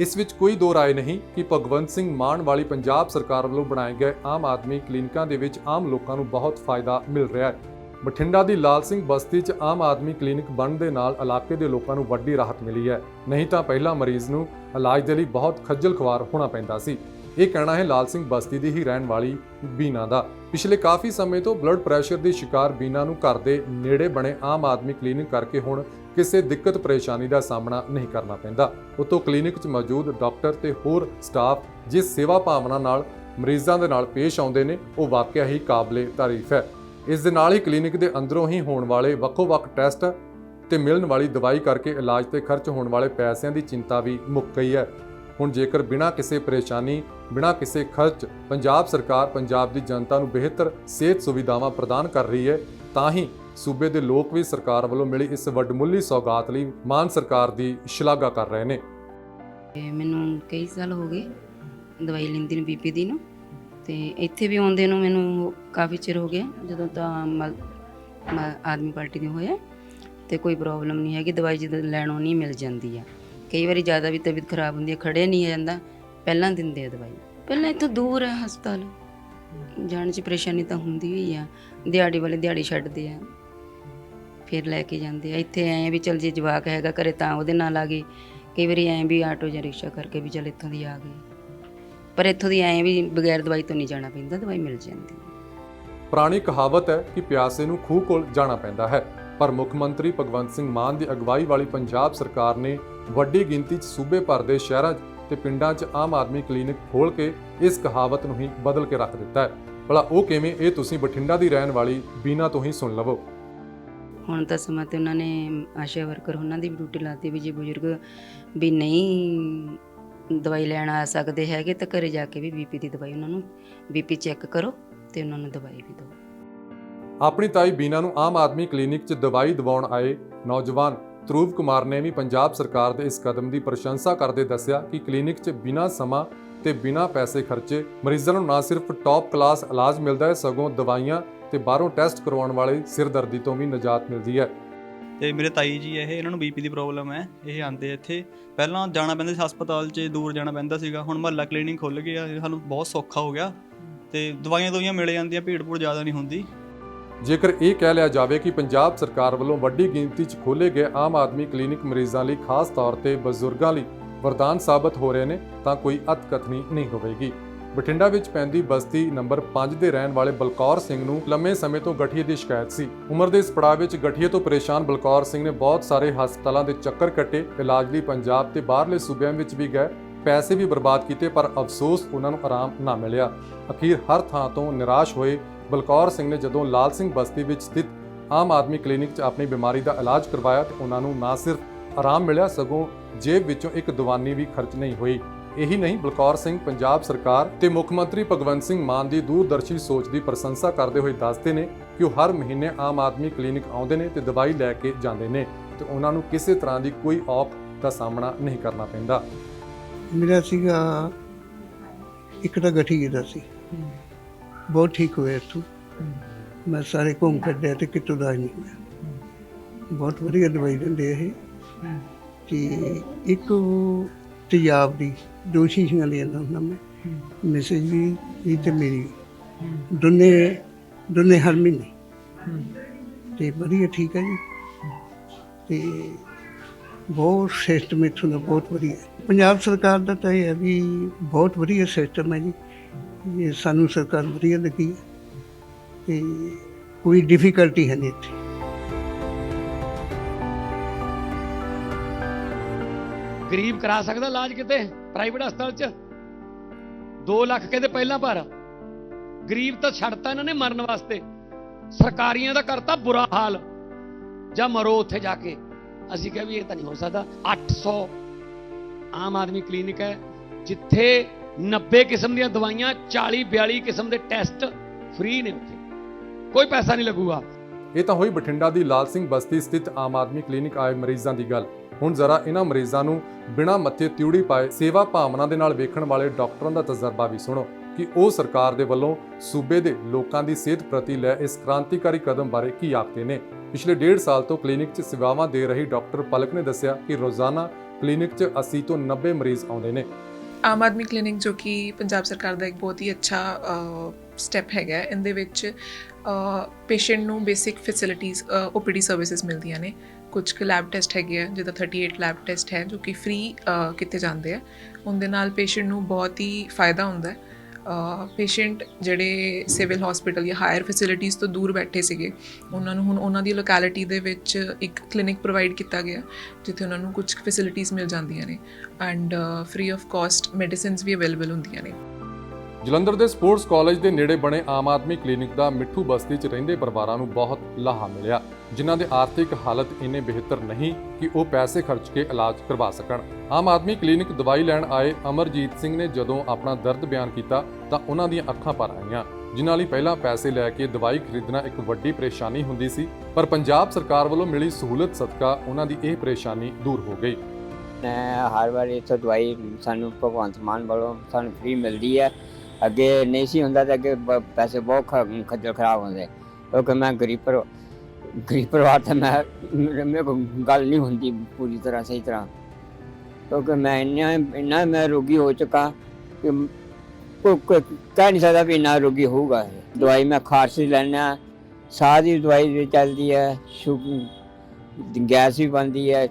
ਇਸ ਵਿੱਚ ਕੋਈ ਦੋ ਰਾਏ ਨਹੀਂ ਕਿ ਭਗਵੰਤ ਸਿੰਘ ਮਾਨ ਵਾਲੀ ਪੰਜਾਬ ਸਰਕਾਰ ਵੱਲੋਂ ਬਣਾਏ ਗਏ ਆਮ ਆਦਮੀ ਕਲੀਨਿਕਾਂ ਦੇ ਵਿੱਚ ਆਮ ਲੋਕਾਂ ਨੂੰ ਬਹੁਤ ਫਾਇਦਾ ਮਿਲ ਰਿਹਾ ਹੈ। ਬਠਿੰਡਾ ਦੀ ਲਾਲ ਸਿੰਘ ਬਸਤੀ 'ਚ ਆਮ ਆਦਮੀ ਕਲੀਨਿਕ ਬਣਨ ਦੇ ਨਾਲ ਇਲਾਕੇ ਦੇ ਲੋਕਾਂ ਨੂੰ ਵੱਡੀ ਰਾਹਤ ਮਿਲੀ ਹੈ। ਨਹੀਂ ਤਾਂ ਪਹਿਲਾਂ ਮਰੀਜ਼ ਨੂੰ ਇਲਾਜ ਦੇ ਲਈ ਬਹੁਤ ਖੱਜਲ ਖਵਾਰ ਹੋਣਾ ਪੈਂਦਾ ਸੀ। ਇਹ ਕਹਿਣਾ ਹੈ ਲਾਲ ਸਿੰਘ ਬਸਤੀ ਦੀ ਹੀ ਰਹਿਣ ਵਾਲੀ ਬੀਨਾ ਦਾ। ਪਿਛਲੇ ਕਾਫੀ ਸਮੇਂ ਤੋਂ ਬਲੱਡ ਪ੍ਰੈਸ਼ਰ ਦੀ ਸ਼ਿਕਾਰ ਬੀਨਾ ਨੂੰ ਘਰ ਦੇ ਨੇੜੇ ਬਣੇ ਆਮ ਆਦਮੀ ਕਲੀਨਿਕ ਕਰਕੇ ਹੁਣ ਕਿਸੇ ਦਿੱਕਤ ਪਰੇਸ਼ਾਨੀ ਦਾ ਸਾਹਮਣਾ ਨਹੀਂ ਕਰਨਾ ਪੈਂਦਾ। ਉਤੋਂ ਕਲੀਨਿਕ 'ਚ ਮੌਜੂਦ ਡਾਕਟਰ ਤੇ ਹੋਰ ਸਟਾਫ ਜਿਸ ਸੇਵਾ ਭਾਵਨਾ ਨਾਲ ਮਰੀਜ਼ਾਂ ਦੇ ਨਾਲ ਪੇਸ਼ ਆਉਂਦੇ ਨੇ, ਉਹ ਵਾਕਿਆ ਹੀ ਕਾਬਲੇ ਤਾਰੀਫ ਹੈ। ਇਸ ਦੇ ਨਾਲ ਹੀ ਕਲੀਨਿਕ ਦੇ ਅੰਦਰੋਂ ਹੀ ਹੋਣ ਵਾਲੇ ਵੱਖੋ-ਵੱਖ ਟੈਸਟ ਤੇ ਮਿਲਣ ਵਾਲੀ ਦਵਾਈ ਕਰਕੇ ਇਲਾਜ ਤੇ ਖਰਚ ਹੋਣ ਵਾਲੇ ਪੈਸਿਆਂ ਦੀ ਚਿੰਤਾ ਵੀ ਮੁੱਕ ਗਈ ਹੈ। ਹੁਣ ਜੇਕਰ ਬਿਨਾਂ ਕਿਸੇ ਪਰੇਸ਼ਾਨੀ, ਬਿਨਾਂ ਕਿਸੇ ਖਰਚ ਪੰਜਾਬ ਸਰਕਾਰ ਪੰਜਾਬ ਦੀ ਜਨਤਾ ਨੂੰ ਬਿਹਤਰ ਸਿਹਤ ਸੁਵਿਧਾਵਾਂ ਪ੍ਰਦਾਨ ਕਰ ਰਹੀ ਹੈ, ਤਾਂ ਹੀ ਸੂਬੇ ਦੇ ਲੋਕ ਵੀ ਸਰਕਾਰ ਵੱਲੋਂ ਮਿਲੀ ਇਸ ਵੱਡਮੁੱਲੀ ਸੌਗਾਤ ਲਈ ਮਾਨ ਸਰਕਾਰ ਦੀ ਸ਼ਲਾਘਾ ਕਰ ਰਹੇ ਨੇ। ਮੈਨੂੰ ਕਈ ਸਾਲ ਹੋ ਗਏ ਦਵਾਈ ਲੈਂਦੀ ਨੂੰ, ਬੀਪੀ ਦੀ ਨੂੰ, ਤੇ ਇੱਥੇ ਵੀ ਆਉਂਦੇ ਨੂੰ ਮੈਨੂੰ ਕਾਫੀ ਚਿਰ ਹੋ ਗਿਆ, ਜਦੋਂ ਤਾਂ ਆਦਮੀ ਪਾਰਟੀ ਦੇ ਹੋਇਆ, ਤੇ ਕੋਈ ਪ੍ਰੋਬਲਮ ਨਹੀਂ ਹੈਗੀ, ਦਵਾਈ ਜਦੋਂ ਲੈਣੋਂ ਨਹੀਂ ਮਿਲ ਜਾਂਦੀ ਆ। ਕਈ ਵਾਰੀ ਜ਼ਿਆਦਾ ਵੀ ਤਬੀਅਤ ਖਰਾਬ ਹੁੰਦੀ ਹੈ ਖੜੇ ਨਹੀਂ ਜਾਂਦਾ। ਪਹਿਲਾਂ ਦਿੰਦੇ ਆ ਦਵਾਈ। ਪਹਿਲਾਂ ਇੱਥੋਂ ਦੂਰ ਹੈ ਹਸਪਤਾਲ। ਜਾਣ 'ਚ ਪਰੇਸ਼ਾਨੀ ਤਾਂ ਹੁੰਦੀ ਹੀ ਆ। ਦਿਹਾੜੀ ਵਾਲੇ ਦਿਹਾੜੀ ਛੱਡਦੇ ਆ। ਫਿਰ ਲੈ ਕੇ ਜਾਂਦੇ ਆ। ਇੱਥੇ ਐਂ ਵੀ ਚਲ ਜੇ ਜਵਾਕ ਹੈਗਾ ਘਰੇ ਤਾਂ ਉਹਦੇ ਨਾਲ ਆ ਗਏ। ਕਈ ਵਾਰੀ ਐਂ ਵੀ ਆਟੋ ਜਾਂ ਰਿਕਸ਼ਾ ਕਰਕੇ ਵੀ ਚੱਲ ਇੱਥੋਂ ਦੀ ਆ ਗਏ। ਪਰ ਇੱਥੋਂ ਦੀ ਐਂ ਵੀ ਬਗੈਰ ਦਵਾਈ ਤੋਂ ਨਹੀਂ ਜਾਣਾ ਪੈਂਦਾ, ਦਵਾਈ ਮਿਲ ਜਾਂਦੀ ਪੁਰਾਣੀ ਕਹਾਵਤ ਹੈ ਕਿ ਪਿਆਸੇ ਨੂੰ ਖੂਹ ਕੋਲ ਜਾਣਾ ਪੈਂਦਾ ਹੈ। ਪਰ ਮੁੱਖ ਮੰਤਰੀ ਭਗਵੰਤ ਸਿੰਘ ਮਾਨ ਦੀ ਅਗਵਾਈ ਵਾਲੀ ਪੰਜਾਬ ਸਰਕਾਰ ਨੇ ਵੱਡੀ ਗਿਣਤੀ 'ਚ ਸੂਬੇ ਭਰ ਦੇ ਸ਼ਹਿਰਾਂ 'ਚ ਤੇ ਪਿੰਡਾਂ 'ਚ ਆਮ ਆਦਮੀ ਕਲੀਨਿਕ ਖੋਲ ਕੇ ਇਸ ਕਹਾਵਤ ਨੂੰ ਹੀ ਬਦਲ ਕੇ ਰੱਖ ਦਿੱਤਾ ਹੈ। ਭਲਾ ਉਹ ਕਿਵੇਂ ਇਹ ਤੁਸੀਂ ਬਠਿੰਡਾ ਦੀ ਰਹਿਣ ਵਾਲੀ ਬੀਨਾ ਤੋਂ ਹੀ ਸੁਣ ਲਵੋ। ਹੁਣ ਤਾਂ ਸਮਾਂ ਤੇ ਉਹਨਾਂ ਨੇ ਆਸ਼ਾ ਵਰਕਰ ਉਹਨਾਂ ਦੀ ਵੀ ਡਿਊਟੀ ਲਾਤੀ ਵੀ ਜੇ ਬਜ਼ੁਰਗ ਵੀ ਨਹੀਂ ਦਵਾਈ ਲੈਣ ਆ ਸਕਦੇ ਹੈਗੇ ਤਾਂ ਘਰੇ ਜਾ ਕੇ ਵੀ ਬੀਪੀ ਦੀ ਦਵਾਈ ਉਹਨਾਂ ਨੂੰ ਬੀਪੀ ਚੈੱਕ ਕਰੋ ਤੇ ਉਹਨਾਂ ਨੂੰ ਦਵਾਈ ਵੀ ਦਿਓ। ਆਪਣੀ ਤਾਈ ਬੀਨਾ ਨੂੰ ਆਮ ਆਦਮੀ ਕਲੀਨਿਕ 'ਚ ਦਵਾਈ ਦਿਵਾਉਣ ਆਏ ਨੌਜਵਾਨ ਧਰੂਵ ਕੁਮਾਰ ਨੇ ਵੀ ਪੰਜਾਬ ਸਰਕਾਰ ਦੇ ਇਸ ਕਦਮ ਦੀ ਪ੍ਰਸ਼ੰਸਾ ਕਰਦੇ ਦੱਸਿਆ ਕਿ ਕਲੀਨਿਕ 'ਚ ਬਿਨਾਂ ਸਮਾਂ ਤੇ ਬਿਨਾਂ ਪੈਸੇ ਖਰਚੇ ਮਰੀਜ਼ਾਂ ਨੂੰ ਨਾ ਸਿਰਫ ਟੌਪ ਕਲਾਸ ਇਲਾਜ ਮਿਲਦਾ ਹੈ, ਸਗੋਂ ਦਵਾਈਆਂ ਤੇ ਬਾਹਰੋਂ ਟੈਸਟ ਕਰਵਾਉਣ ਵਾਲੇ ਸਿਰਦਰਦੀ ਤੋਂ ਵੀ ਨਿਜਾਤ ਮਿਲਦੀ ਹੈ। ਤੇ ਮੇਰੇ ਤਾਈ ਜੀ, ਇਹ ਇਹਨਾਂ ਨੂੰ ਬੀਪੀ ਦੀ ਪ੍ਰੋਬਲਮ ਹੈ, ਇਹ ਆਂਦੇ ਇੱਥੇ। ਪਹਿਲਾਂ ਜਾਣਾ ਪੈਂਦਾ ਸੀ ਹਸਪਤਾਲ 'ਚ, ਦੂਰ ਜਾਣਾ ਪੈਂਦਾ ਸੀਗਾ, ਹੁਣ ਮਹੱਲਾ ਕਲੀਨਿਕ ਖੁੱਲ ਗਿਆ ਸਾਨੂੰ ਬਹੁਤ ਸੌਖਾ ਹੋ ਗਿਆ। ਤੇ ਦਵਾਈਆਂ ਦੋਈਆਂ ਮਿਲ ਜਾਂਦੀਆਂ ਭੀੜ ਭੂੜ ਜ਼ਿਆਦਾ ਨਹੀਂ ਹੁੰਦੀ। ਜੇਕਰ ਇਹ ਕਹਿ ਲਿਆ ਜਾਵੇ ਕਿ ਪੰਜਾਬ ਸਰਕਾਰ ਵੱਲੋਂ ਵੱਡੀ ਗਿਣਤੀ 'ਚ ਖੋਲੇ ਗਏ ਆਮ ਆਦਮੀ ਕਲੀਨਿਕ ਮਰੀਜ਼ਾਂ ਲਈ ਖਾਸ ਤੌਰ ਤੇ ਬਜ਼ੁਰਗਾਂ ਲਈ ਵਰਦਾਨ ਸਾਬਤ ਹੋ ਰਹੇ ਨੇ, ਤਾਂ ਕੋਈ ਅਤਕਥਨੀ ਨਹੀਂ ਹੋਵੇਗੀ। ਬਠਿੰਡਾ ਵਿੱਚ ਪੈਂਦੀ ਬਸਤੀ ਨੰਬਰ 5 ਦੇ ਰਹਿਣ ਵਾਲੇ ਬਲਕੌਰ ਸਿੰਘ ਨੂੰ ਲੰਮੇ ਸਮੇਂ ਤੋਂ ਗਠੀਏ ਦੀ ਸ਼ਿਕਾਇਤ ਸੀ। ਉਮਰ ਦੇ ਇਸ ਪੜਾਅ ਵਿੱਚ ਗਠੀਏ ਤੋਂ ਪਰੇਸ਼ਾਨ ਬਲਕੌਰ ਸਿੰਘ ਨੇ ਬਹੁਤ ਸਾਰੇ ਹਸਪਤਾਲਾਂ ਦੇ ਚੱਕਰ ਕੱਟੇ, ਇਲਾਜ ਲਈ ਪੰਜਾਬ ਤੇ ਬਾਹਰਲੇ ਸੂਬਿਆਂ ਵਿੱਚ ਵੀ ਗਏ, ਪੈਸੇ ਵੀ ਬਰਬਾਦ ਕੀਤੇ, ਪਰ ਅਫਸੋਸ ਉਹਨਾਂ ਨੂੰ ਆਰਾਮ ਨਾ ਮਿਲਿਆ। ਅਖੀਰ ਹਰ ਥਾਂ ਤੋਂ ਨਿਰਾਸ਼ ਹੋਏ ਬਲਕੌਰ ਸਿੰਘ ਨੇ ਜਦੋਂ ਲਾਲ ਸਿੰਘ ਬਸਤੀ ਵਿੱਚ ਸਥਿਤ ਆਮ ਆਦਮੀ ਕਲੀਨਿਕ 'ਚ ਆਪਣੀ ਬਿਮਾਰੀ ਦਾ ਇਲਾਜ ਕਰਵਾਇਆ ਤੇ ਉਹਨਾਂ ਨੂੰ ਨਾ ਸਿਰਫ ਆਰਾਮ ਮਿਲਿਆ, ਸਗੋਂ ਜੇਬ ਵਿੱਚੋਂ ਇੱਕ ਦਵਾਨੀ ਵੀ ਖਰਚ ਨਹੀਂ ਹੋਈ। ਇਹੀ ਨਹੀਂ, ਬਲਕੌਰ ਸਿੰਘ, ਪੰਜਾਬ ਸਰਕਾਰ ਤੇ ਮੁੱਖ ਮੰਤਰੀ ਭਗਵੰਤ ਸਿੰਘ ਮਾਨ ਦੀ ਦੂਰਦਰਸ਼ੀ ਸੋਚ ਦੀ ਪ੍ਰਸ਼ੰਸਾ ਕਰਦੇ ਹੋਏ ਦੱਸਦੇ ਨੇ ਕਿ ਉਹ ਹਰ ਮਹੀਨੇ ਆਮ ਆਦਮੀ ਕਲੀਨਿਕ ਆਉਂਦੇ ਨੇ ਤੇ ਦਵਾਈ ਲੈ ਕੇ ਜਾਂਦੇ ਨੇ ਤੇ ਉਹਨਾਂ ਨੂੰ ਕਿਸੇ ਤਰ੍ਹਾਂ ਦੀ ਕੋਈ ਔਖ ਦਾ ਸਾਹਮਣਾ ਨਹੀਂ ਕਰਨਾ ਪੈਂਦਾ। ਮੇਰਾ ਸੀਗਾ ਇੱਕ ਤਾਂ ਗਠੀਏ ਦਾ ਸੀ। ਬਹੁਤ ਠੀਕ ਹੋਇਆ ਤੂੰ ਮੈਂ ਸਾਰੇ ਘੁੰਮ ਕੱਢਿਆ ਤੇ ਕਿਤੋਂ ਦਾ ਨਹੀਂ ਹੋਇਆ। ਬਹੁਤ ਵਧੀਆ ਦਵਾਈ ਦਿੰਦੇ ਇਹ। ਤੇ ਇੱਕ ਉਹ ਤੇਜ਼ਾਬ ਦੀ ਦੋ ਸ਼ੀਸ਼ੀਆਂ ਲੈਂਦਾ ਹੁੰਦਾ ਮੈਂ ਮੈਸੇਜ ਵੀ ਇਹ ਤੇ ਮੇਰੀ ਵੀ। ਦੋਨੇ ਦੋਨੇ ਹਰ ਮਹੀਨੇ। ਤੇ ਵਧੀਆ ਠੀਕ ਹੈ ਜੀ। ਤੇ ਬਹੁਤ ਸਿਸਟਮ ਇੱਥੋਂ ਦਾ ਬਹੁਤ ਵਧੀਆ। ਪੰਜਾਬ ਸਰਕਾਰ ਦਾ ਤਾਂ ਇਹ ਹੈ ਵੀ ਬਹੁਤ ਵਧੀਆ ਸਿਸਟਮ ਹੈ ਜੀ। ਇਹ ਸਾਨੂੰ ਸਰਕਾਰ ਵਧੀਆ ਲੱਗੀ ਤੇ ਕੋਈ ਡਿਫਿਕਲਟੀ ਹੈ ਨਹੀਂ ਇੱਥੇ। ਗਰੀਬ ਕਰਾ ਸਕਦਾ ਇਲਾਜ ਕਿਤੇ? ਪ੍ਰਾਈਵੇਟ ਹਸਪਤਾਲ 'ਚ? 2 ਲੱਖ ਕਹਿੰਦੇ ਪਹਿਲਾਂ ਭਰ। ਗਰੀਬ ਤਾਂ ਛੱਡਤਾ ਇਹਨਾਂ ਨੇ ਮਰਨ ਵਾਸਤੇ। ਸਰਕਾਰੀਆਂ ਦਾ ਕਰਤਾ ਬੁਰਾ ਹਾਲ। ਜਾਂ ਮਰੋ ਉੱਥੇ ਜਾ ਕੇ। ਅਸੀਂ ਕਿਹਾ ਵੀ ਇਹ ਤਾਂ ਨਹੀਂ ਹੋ ਸਕਦਾ। 800 ਆਮ ਆਦਮੀ ਕਲੀਨਿਕ ਹੈ, ਜਿੱਥੇ 90 ਕਿਸਮ ਦੀਆਂ ਦਵਾਈਆਂ 40 42 ਕਿਸਮ ਦੇ ਟੈਸਟ ਫ੍ਰੀ ਨੇ ਉੱਥੇ ਕੋਈ ਪੈਸਾ ਨਹੀਂ ਲੱਗੂਗਾ ਇਹ ਤਾਂ ਹੋਈ ਬਠਿੰਡਾ ਦੀ ਲਾਲ ਸਿੰਘ ਬਸਤੀ ਸਥਿਤ ਆਮ ਆਦਮੀ ਕਲੀਨਿਕ ਆਏ ਮਰੀਜ਼ਾਂ ਦੀ ਗੱਲ ਹੁਣ ਜ਼ਰਾ ਇਹਨਾਂ ਮਰੀਜ਼ਾਂ ਨੂੰ ਬਿਨਾਂ ਮੱਥੇ ਤਿਉੜੀ ਪਾਏ ਸੇਵਾ ਭਾਵਨਾ ਦੇ ਨਾਲ ਵੇਖਣ ਵਾਲੇ ਡਾਕਟਰਾਂ ਦਾ ਤਜਰਬਾ ਵੀ ਸੁਣੋ ਕਿ ਉਹ ਸਰਕਾਰ ਦੇ ਵੱਲੋਂ ਸੂਬੇ ਦੇ ਲੋਕਾਂ ਦੀ ਸਿਹਤ ਪ੍ਰਤੀ ਲੈ ਇਸ ਕ੍ਰਾਂਤੀਕਾਰੀ ਕਦਮ ਬਾਰੇ ਕੀ ਆਖਦੇ ਨੇ ਪਿਛਲੇ ਡੇਢ ਸਾਲ ਤੋਂ ਕਲੀਨਿਕ 'ਚ ਸੇਵਾਵਾਂ ਦੇ ਰਹੀ ਡਾਕਟਰ ਪਲਕ ਨੇ ਦੱਸਿਆ ਕਿ ਰੋਜ਼ਾਨਾ ਕਲੀਨਿਕ 'ਚ 80 ਤੋਂ 90 ਮਰੀਜ਼ ਆਉਂਦੇ ਨੇ ਆਮ ਆਦਮੀ ਕਲੀਨਿਕ ਜੋ ਕਿ ਪੰਜਾਬ ਸਰਕਾਰ ਦਾ ਇੱਕ ਬਹੁਤ ਹੀ ਅੱਛਾ ਸਟੈਪ ਹੈਗਾ ਇਹਦੇ ਵਿੱਚ ਪੇਸ਼ੈਂਟ ਨੂੰ ਬੇਸਿਕ ਫੈਸਿਲਿਟੀਆਂ ਓਪੀਡੀ ਸਰਵਿਸਿਜ਼ ਮਿਲਦੀਆਂ ਨੇ। ਕੁਝ ਕੁ ਲੈਬ ਟੈਸਟ ਹੈਗੇ ਆ ਜਿਹਦਾ 38 ਲੈਬ ਟੈਸਟ ਹੈ ਜੋ ਕਿ ਫ੍ਰੀ ਕੀਤੇ ਜਾਂਦੇ ਆ। ਉਹਦੇ ਨਾਲ ਪੇਸ਼ੈਂਟ ਨੂੰ ਬਹੁਤ ਹੀ ਫਾਇਦਾ ਹੁੰਦਾ ਹੈ। ਪੇਸ਼ੈਂਟ ਜਿਹੜੇ ਸਿਵਲ ਹਸਪੀਟਲ ਜਾਂ ਹਾਇਰ ਫੈਸਿਲਿਟੀਆਂ ਤੋਂ ਦੂਰ ਬੈਠੇ ਸੀਗੇ, ਉਹਨਾਂ ਨੂੰ ਹੁਣ ਉਹਨਾਂ ਦੀ ਲੋਕੈਲਿਟੀ ਦੇ ਵਿੱਚ ਇੱਕ ਕਲੀਨਿਕ ਪ੍ਰੋਵਾਈਡ ਕੀਤਾ ਗਿਆ, ਜਿੱਥੇ ਉਹਨਾਂ ਨੂੰ ਕੁਝ ਫੈਸਿਲਿਟੀਆਂ ਮਿਲ ਜਾਂਦੀਆਂ ਨੇ and free of cost medicines we available ਹੁੰਦੀਆਂ ਨੇ। ਜਲੰਧਰ ਦੇ ਸਪੋਰਟਸ ਕਾਲਜ ਦੇ ਨੇੜੇ ਬਣੇ ਆਮ ਆਦਮੀ ਕਲੀਨਿਕ ਦਾ ਮਿੱਠੂ ਬਸਤੀ 'ਚ ਰਹਿੰਦੇ ਪਰਿਵਾਰਾਂ ਨੂੰ ਬਹੁਤ ਲਾਹਾ ਮਿਲਿਆ। ਜਿਨ੍ਹਾਂ ਦੇ ਆਰਥਿਕ ਹਾਲਤ ਇੰਨੇ ਬਿਹਤਰ ਨਹੀਂ ਕਿ ਉਹ ਪੈਸੇ ਖਰਚ ਕੇ ਇਲਾਜ ਕਰਵਾ ਸਕਣ। ਆਮ ਆਦਮੀ ਕਲੀਨਿਕ ਦਵਾਈ ਲੈਣ ਆਏ ਅਮਰਜੀਤ ਸਿੰਘ ਨੇ ਜਦੋਂ ਆਪਣਾ ਦਰਦ ਬਿਆਨ ਕੀਤਾ ਤਾਂ ਉਹਨਾਂ ਦੀਆਂ ਅੱਖਾਂ ਭਰ ਆਈਆਂ, ਜਿਨ੍ਹਾਂ ਲਈ ਪਹਿਲਾਂ ਪੈਸੇ ਲੈ ਕੇ ਦਵਾਈ ਖਰੀਦਣਾ ਇੱਕ ਵੱਡੀ ਪਰੇਸ਼ਾਨੀ ਹੁੰਦੀ ਸੀ, ਪਰ ਪੰਜਾਬ ਸਰਕਾਰ ਵੱਲੋਂ ਮਿਲੀ ਸਹੂਲਤ ਸਦਕਾ ਉਹਨਾਂ ਦੀ ਇਹ ਪਰੇਸ਼ਾਨੀ ਦੂਰ ਹੋ ਗਈ। ਮੈਂ ਹਰ ਵਾਰ ਇੱਥੋਂ ਦਵਾਈ ਸਾਨੂੰ ਭਗਵੰਤ ਮਾਨ ਵੱਲੋਂ ਸਾਨੂੰ ਫ੍ਰੀ ਮਿਲਦੀ ਹੈ। ਅੱਗੇ ਨਹੀਂ ਸੀ ਹੁੰਦਾ ਤਾਂ ਅੱਗੇ ਪੈਸੇ ਬਹੁਤ ਖੱਜਲ ਖਰਾਬ ਹੁੰਦੇ। ਕਿਉਂਕਿ ਮੈਂ ਗਰੀਬ ਪਰ ਗਰੀਬ ਪਰਿਵਾਰ ਤੋਂ ਮੈਂ, ਮੇਰੇ ਮੇਰੇ ਕੋਲ ਗੱਲ ਨਹੀਂ ਹੁੰਦੀ ਪੂਰੀ ਤਰ੍ਹਾਂ, ਸਹੀ ਤਰ੍ਹਾਂ। ਕਿਉਂਕਿ ਮੈਂ ਇੰਨਾ ਇੰਨਾ ਮੈਂ ਰੋਗੀ ਹੋ ਚੁੱਕਾ ਕਿ ਮ- ਕੋਈ ਕੋਈ ਕਹਿ ਨਹੀਂ ਸਕਦਾ ਵੀ ਇੰਨਾ ਰੋਗੀ ਹੋਊਗਾ ਦਵਾਈ ਮੈਂ ਖਾਰਸ਼ ਦੀ ਸਾਹ ਦੀ ਦਵਾਈ ਵੀ ਚੱਲਦੀ ਹੈ ਸ਼ੂਗ ਗੈਸ ਵੀ ਬਣਦੀ ਹੈ।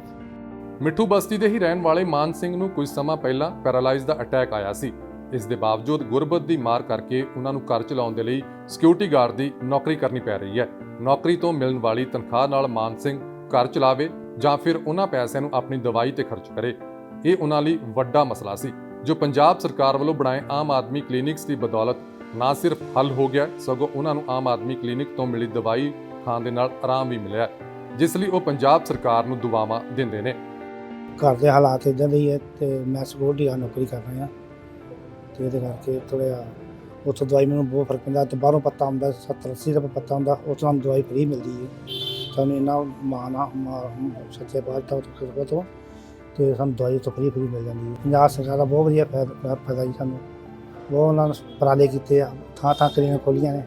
ਮਿੱਠੂ ਬਸਤੀ ਦੇ ਹੀ ਰਹਿਣ ਵਾਲੇ ਮਾਨ ਸਿੰਘ ਨੂੰ ਕੁਝ ਸਮਾਂ ਪਹਿਲਾਂ ਪੈਰਾਲਾਈਜ਼ ਦਾ ਅਟੈਕ ਆਇਆ ਸੀ। ਇਸ ਦੇ ਬਾਵਜੂਦ ਗੁਰਬਤ ਦੀ ਮਾਰ ਕਰਕੇ ਉਹਨਾਂ ਨੂੰ ਘਰ ਚਲਾਉਣ ਦੇ ਲਈ ਸਿਕਿਉਰਿਟੀ ਗਾਰਡ ਦੀ ਨੌਕਰੀ ਕਰਨੀ ਪੈ ਰਹੀ ਹੈ। ਨੌਕਰੀ ਤੋਂ ਮਿਲਣ ਵਾਲੀ ਤਨਖਾਹ ਨਾਲ ਮਾਨ ਸਿੰਘ ਘਰ ਚਲਾਵੇ ਜਾਂ ਫਿਰ ਉਹਨਾਂ ਪੈਸਿਆਂ ਨੂੰ ਆਪਣੀ ਦਵਾਈ ਤੇ ਖਰਚ ਕਰੇ। ਇਹ ਉਹਨਾਂ ਲਈ ਵੱਡਾ ਮਸਲਾ ਸੀ, ਜੋ ਪੰਜਾਬ ਸਰਕਾਰ ਵੱਲੋਂ ਬਣਾਏ ਆਮ ਆਦਮੀ ਕਲੀਨਿਕਸ ਦੀ ਬਦੌਲਤ ਨਾ ਸਿਰਫ ਹੱਲ ਹੋ ਗਿਆ, ਸਗੋਂ ਉਹਨਾਂ ਨੂੰ ਆਮ ਆਦਮੀ ਕਲੀਨਿਕ ਤੋਂ ਮਿਲੀ ਦਵਾਈ ਖਾਣ ਦੇ ਨਾਲ ਆਰਾਮ ਵੀ ਮਿਲਿਆ, ਜਿਸ ਲਈ ਉਹ ਪੰਜਾਬ ਸਰਕਾਰ ਨੂੰ ਦੁਆਵਾਂ ਦਿੰਦੇ ਨੇ। ਘਰ ਦੇ ਹਾਲਾਤ ਇਦਾਂ ਦੇ ਹੀ ਹੈ ਤੇ ਮੈਂ ਸਿਕਿਉਰਿਟੀ ਆ ਨੌਕਰੀ ਕਰ ਰਿਹਾ। ਇਹਦੇ ਕਰਕੇ ਥੋੜ੍ਹਾ ਉੱਥੋਂ ਦਵਾਈ ਮੈਨੂੰ ਬਹੁਤ ਫ਼ਰਕ ਪੈਂਦਾ, ਤੇ ਬਾਹਰੋਂ ਪੱਤਾ ਹੁੰਦਾ 70 80 ਰੁਪਏ ਪੱਤਾ ਹੁੰਦਾ ਉੱਥੋਂ ਸਾਨੂੰ ਦਵਾਈ ਫਰੀ ਮਿਲਦੀ ਹੈ। ਸਾਨੂੰ ਇੰਨਾ ਮਾਣ ਸੱਚੇ ਪਾਤਸ਼ਾਹ ਤੋਂ, ਕਿਰਪਾ ਤੋਂ, ਤੇ ਸਾਨੂੰ ਦਵਾਈ ਤੋਂ ਫਰੀ ਫਰੀ ਮਿਲ ਜਾਂਦੀ ਹੈ। ਪੰਜਾਬ ਸਰਕਾਰ ਦਾ ਬਹੁਤ ਵਧੀਆ ਫਾਇਦਾ ਫਾਇਦਾ ਜੀ ਸਾਨੂੰ। ਬਹੁਤ ਉਹਨਾਂ ਨੇ ਉਪਰਾਲੇ ਕੀਤੇ ਆ ਥਾਂ ਥਾਂ ਕਲੀਨਿਕ ਖੋਲੀਆਂ ਨੇ।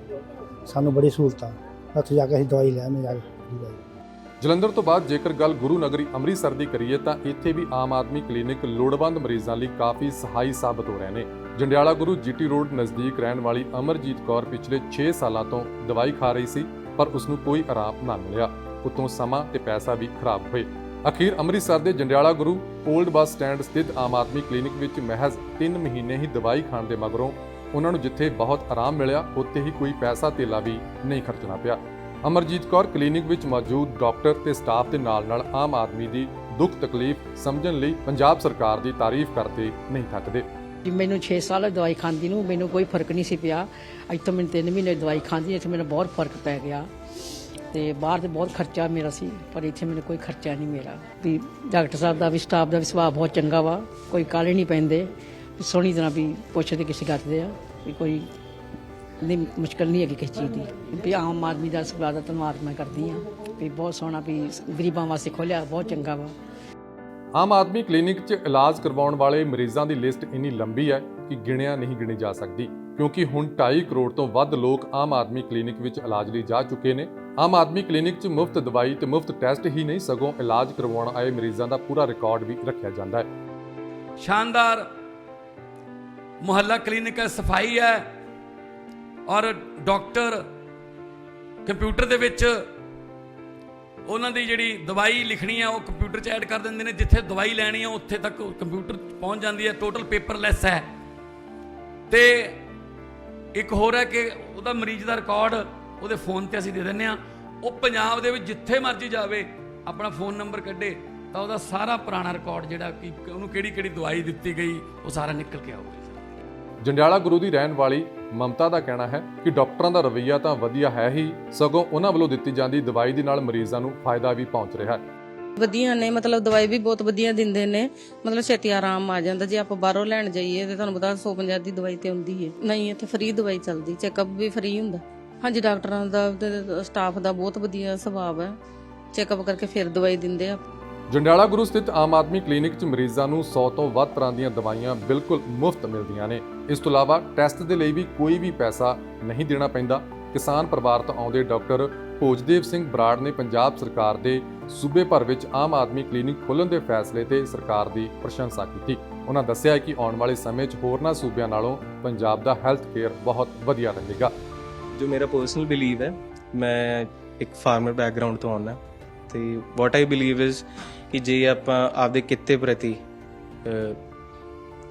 ਸਾਨੂੰ ਬੜੀ ਸਹੂਲਤਾਂ ਉੱਥੇ ਜਾ ਕੇ ਅਸੀਂ ਦਵਾਈ ਲੈ ਆਉਂਦੇ ਜਾ ਕੇ ਦਵਾਈ ਜਲੰਧਰ ਤੋਂ ਬਾਅਦ ਜੇਕਰ ਗੱਲ ਗੁਰੂ ਨਗਰੀ ਅੰਮ੍ਰਿਤਸਰ ਦੀ ਕਰੀਏ ਤਾਂ ਇੱਥੇ ਵੀ ਆਮ ਆਦਮੀ ਕਲੀਨਿਕ ਲੋੜਵੰਦ ਮਰੀਜ਼ਾਂ ਲਈ ਕਾਫੀ ਸਹਾਈ ਸਾਬਤ ਹੋ ਰਹੇ ਨੇ। ਜੰਡਿਆਲਾ ਗੁਰੂ ਜੀਟੀ ਰੋਡ ਨਜ਼ਦੀਕ ਰਹਿਣ ਵਾਲੀ ਅਮਰਜੀਤ ਕੌਰ ਪਿਛਲੇ 6 ਸਾਲਾਂ ਤੋਂ ਦਵਾਈ ਖਾ ਰਹੀ ਸੀ, ਪਰ ਉਸ ਨੂੰ ਕੋਈ ਆਰਾਮ ਨਾ ਮਿਲਿਆ। ਉਤੋਂ ਸਮਾਂ ਤੇ ਪੈਸਾ ਵੀ ਖਰਾਬ ਹੋਏ। ਅਖੀਰ ਅੰਮ੍ਰਿਤਸਰ ਦੇ Jandiala Guru old bus stand ਸਥਿਤ ਆਮ ਆਦਮੀ ਕਲੀਨਿਕ ਵਿੱਚ ਮਹਿਜ਼ 3 ਮਹੀਨੇ ਹੀ ਦਵਾਈ ਖਾਣ ਦੇ ਮਗਰੋਂ ਉਹਨਾਂ ਨੂੰ ਜਿੱਥੇ ਬਹੁਤ ਆਰਾਮ ਮਿਲਿਆ, ਉੱਥੇ ਹੀ ਕੋਈ ਪੈਸਾ ਧੇਲਾ ਵੀ ਨਹੀਂ ਖਰਚਣਾ ਪਿਆ। ਅਮਰਜੀਤ ਕੌਰ ਕਲੀਨਿਕ ਵਿੱਚ ਮੌਜੂਦ ਡਾਕਟਰ ਤੇ ਸਟਾਫ ਦੇ ਨਾਲ-ਨਾਲ ਆਮ ਆਦਮੀ ਦੀ ਦੁੱਖ ਤਕਲੀਫ ਸਮਝਣ ਲਈ ਪੰਜਾਬ ਸਰਕਾਰ ਦੀ ਤਾਰੀਫ ਕਰਦੇ ਨਹੀਂ ਥੱਕਦੇ। ਜੀ ਮੈਨੂੰ 6 ਸਾਲ ਦਵਾਈ ਖਾਂਦੀ ਨੂੰ ਮੈਨੂੰ ਕੋਈ ਫ਼ਰਕ ਨਹੀਂ ਸੀ ਪਿਆ। ਅੱਜ ਤੋਂ ਮੈਨੂੰ 3 ਮਹੀਨੇ ਦਵਾਈ ਖਾਂਦੀ ਇੱਥੇ ਮੈਨੂੰ ਬਹੁਤ ਫ਼ਰਕ ਪੈ ਗਿਆ। ਤੇ ਬਾਹਰ ਤੇ ਬਹੁਤ ਖਰਚਾ ਮੇਰਾ ਸੀ, ਪਰ ਇੱਥੇ ਮੈਨੂੰ ਕੋਈ ਖਰਚਾ ਨਹੀਂ ਮੇਰਾ ਵੀ ਡਾਕਟਰ ਸਾਹਿਬ ਦਾ ਵੀ, ਸਟਾਫ ਦਾ ਵੀ ਸੁਭਾਅ ਬਹੁਤ ਚੰਗਾ ਵਾ, ਕੋਈ ਕਾਲੇ ਨਹੀਂ ਪੈਂਦੇ। ਸੋਹਣੀ ਤਰ੍ਹਾਂ ਵੀ ਪੁੱਛਦੇ ਕਿਸੇ ਗੱਲ ਦੇ ਆ, ਵੀ ਕੋਈ ਨਹੀਂ, ਮੁਸ਼ਕਲ ਨਹੀਂ ਹੈਗੀ ਕਿਸੇ ਚੀਜ਼ ਦੀ। ਵੀ ਆਮ ਆਦਮੀ ਦਾ ਸੁਭਾਅ ਦਾ ਧੰਨਵਾਦ ਮੈਂ ਕਰਦੀ ਆ। ਵੀ ਬਹੁਤ ਸੋਹਣਾ ਵੀ ਗਰੀਬਾਂ ਵਾਸਤੇ ਖੋਲਿਆ, ਬਹੁਤ ਚੰਗਾ ਵਾ। ਆਮ ਆਦਮੀ ਕਲੀਨਿਕ 'ਚ ਇਲਾਜ ਕਰਵਾਉਣ ਵਾਲੇ ਮਰੀਜ਼ਾਂ ਦੀ ਲਿਸਟ ਇੰਨੀ ਲੰਬੀ ਹੈ ਕਿ ਗਿਣਿਆ ਨਹੀਂ ਗਿਣੀ ਜਾ ਸਕਦੀ, ਕਿਉਂਕਿ ਹੁਣ 2.5 ਕਰੋੜ ਤੋਂ ਵੱਧ ਲੋਕ ਆਮ ਆਦਮੀ ਕਲੀਨਿਕ ਵਿੱਚ ਇਲਾਜ ਲਈ ਜਾ ਚੁੱਕੇ ਨੇ। ਆਮ ਆਦਮੀ ਕਲੀਨਿਕ 'ਚ ਮੁਫਤ ਦਵਾਈ ਤੇ ਮੁਫਤ ਟੈਸਟ ਹੀ ਨਹੀਂ, ਸਗੋਂ ਇਲਾਜ ਕਰਵਾਉਣ ਆਏ ਮਰੀਜ਼ਾਂ ਦਾ ਪੂਰਾ ਰਿਕਾਰਡ ਵੀ ਰੱਖਿਆ ਜਾਂਦਾ ਹੈ। ਸ਼ਾਨਦਾਰ ਮੁਹੱਲਾ ਕਲੀਨਿਕ ਹੈ ਸਫ਼ਾਈ ਹੈ ਔਰ ਡਾਕਟਰ ਕੰਪਿਊਟਰ ਦੇ ਵਿੱਚ ਉਹਨਾਂ ਦੀ ਜਿਹੜੀ ਦਵਾਈ ਲਿਖਣੀ ਆ, ਉਹ ਕੰਪਿਊਟਰ 'ਚ ਐਡ ਕਰ ਦਿੰਦੇ ਨੇ। ਜਿੱਥੇ ਦਵਾਈ ਲੈਣੀ ਆ, ਉੱਥੇ ਤੱਕ ਕੰਪਿਊਟਰ ਪਹੁੰਚ ਜਾਂਦੀ ਹੈ ਟੋਟਲ ਪੇਪਰਲੈਸ ਹੈ। ਤੇ ਇੱਕ ਹੋਰ ਹੈ ਕਿ ਉਹਦਾ ਮਰੀਜ਼ ਦਾ ਰਿਕਾਰਡ ਉਹਦੇ ਫੋਨ ਤੇ ਅਸੀਂ ਦੇ ਦਿੰਨੇ ਆ। ਉਹ ਪੰਜਾਬ ਦੇ ਵਿੱਚ ਜਿੱਥੇ ਮਰਜ਼ੀ ਜਾਵੇ, ਆਪਣਾ ਫੋਨ ਨੰਬਰ ਕੱਢੇ, ਤਾਂ ਉਹਦਾ ਸਾਰਾ ਪੁਰਾਣਾ ਰਿਕਾਰਡ ਜਿਹੜਾ ਕਿ ਉਹਨੂੰ ਕਿਹੜੀ ਕਿਹੜੀ ਦਵਾਈ ਦਿੱਤੀ ਗਈ, ਉਹ ਸਾਰਾ ਨਿਕਲ ਕੇ ਆਊਗਾ। ਜੰਡਿਆਲਾ ਗੁਰੂ ਦੀ ਰਹਿਣ ਵਾਲੀ ਮਮਤਾ ਦਾ ਕਹਿਣਾ ਹੈ ਕਿ ਡਾਕਟਰਾਂ ਦਾ ਰਵੱਈਆ ਤਾਂ ਵਧੀਆ ਹੈ ਹੀ, ਸਗੋਂ ਉਹਨਾਂ ਵੱਲੋਂ ਦਿੱਤੀ ਜਾਂਦੀ ਦਵਾਈ ਦੇ ਨਾਲ ਮਰੀਜ਼ਾਂ ਨੂੰ ਫਾਇਦਾ ਵੀ ਪਹੁੰਚ ਰਿਹਾ ਹੈ। ਵਧੀਆ ਨੇ, ਮਤਲਬ ਦਵਾਈ ਵੀ ਬਹੁਤ ਵਧੀਆ ਦਿੰਦੇ ਨੇ। ਮਤਲਬ ਛੇਤੀ ਆਰਾਮ ਆ ਜਾਂਦਾ, ਜੇ ਆਪਾਂ ਬਾਹਰੋਂ ਲੈਣ ਜਾਈਏ ਤੇ ਤੁਹਾਨੂੰ ਪਤਾ 150 ਦੀ ਦਵਾਈ ਤੇ ਹੁੰਦੀ ਹੈ ਨਹੀਂ, ਇੱਥੇ ਫ੍ਰੀ ਦਵਾਈ ਚੱਲਦੀ ਚੈੱਕਅਪ ਵੀ ਫ੍ਰੀ ਹੁੰਦਾ। ਹਾਂਜੀ, ਡਾਕਟਰਾਂ ਦਾ ਸਟਾਫ ਦਾ ਬਹੁਤ ਵਧੀਆ ਸੁਭਾਅ ਹੈ ਚੈੱਕਅਪ ਕਰਕੇ ਫਿਰ ਦਵਾਈ ਦਿੰਦੇ ਆ ਜੰਡਿਆਲਾ ਗੁਰੂ ਸਥਿਤ ਆਮ ਆਦਮੀ ਕਲੀਨਿਕ 'ਚ ਮਰੀਜ਼ਾਂ ਨੂੰ 100 ਤੋਂ ਵੱਧ ਤਰ੍ਹਾਂ ਦੀਆਂ ਦਵਾਈਆਂ ਬਿਲਕੁਲ ਮੁਫਤ ਮਿਲਦੀਆਂ ਨੇ। ਇਸ ਤੋਂ ਇਲਾਵਾ ਟੈਸਟ ਦੇ ਲਈ ਵੀ ਕੋਈ ਵੀ ਪੈਸਾ ਨਹੀਂ ਦੇਣਾ ਪੈਂਦਾ। ਕਿਸਾਨ ਪਰਿਵਾਰ ਤੋਂ ਆਉਂਦੇ ਡਾਕਟਰ ਭੋਜਦੇਵ ਸਿੰਘ ਬਰਾੜ ਨੇ ਪੰਜਾਬ ਸਰਕਾਰ ਦੇ ਸੂਬੇ ਭਰ ਵਿੱਚ ਆਮ ਆਦਮੀ ਕਲੀਨਿਕ ਖੋਲ੍ਹਣ ਦੇ ਫੈਸਲੇ ਤੇ ਸਰਕਾਰ ਦੀ ਪ੍ਰਸ਼ੰਸਾ ਕੀਤੀ। ਉਹਨਾਂ ਦੱਸਿਆ ਕਿ ਆਉਣ ਵਾਲੇ ਸਮੇਂ 'ਚ ਹੋਰਨਾਂ ਸੂਬਿਆਂ ਨਾਲੋਂ ਪੰਜਾਬ ਦਾ ਹੈਲਥ ਕੇਅਰ ਬਹੁਤ ਵਧੀਆ ਰਹੇਗਾ। ਜੋ ਮੇਰਾ ਪਰਸਨਲ ਬਿਲੀਵ ਹੈ, ਮੈਂ ਇੱਕ ਫਾਰਮਰ ਬੈਕਗ੍ਰਾਉਂਡ ਤੋਂ ਆਉਣਾ ਤੇ ਵਾਟ ਆਈ ਬਿਲੀਵ ਇਜ਼ ਕਿ ਜੇ ਆਪਾਂ ਆਪਦੇ ਕਿੱਤੇ ਪ੍ਰਤੀ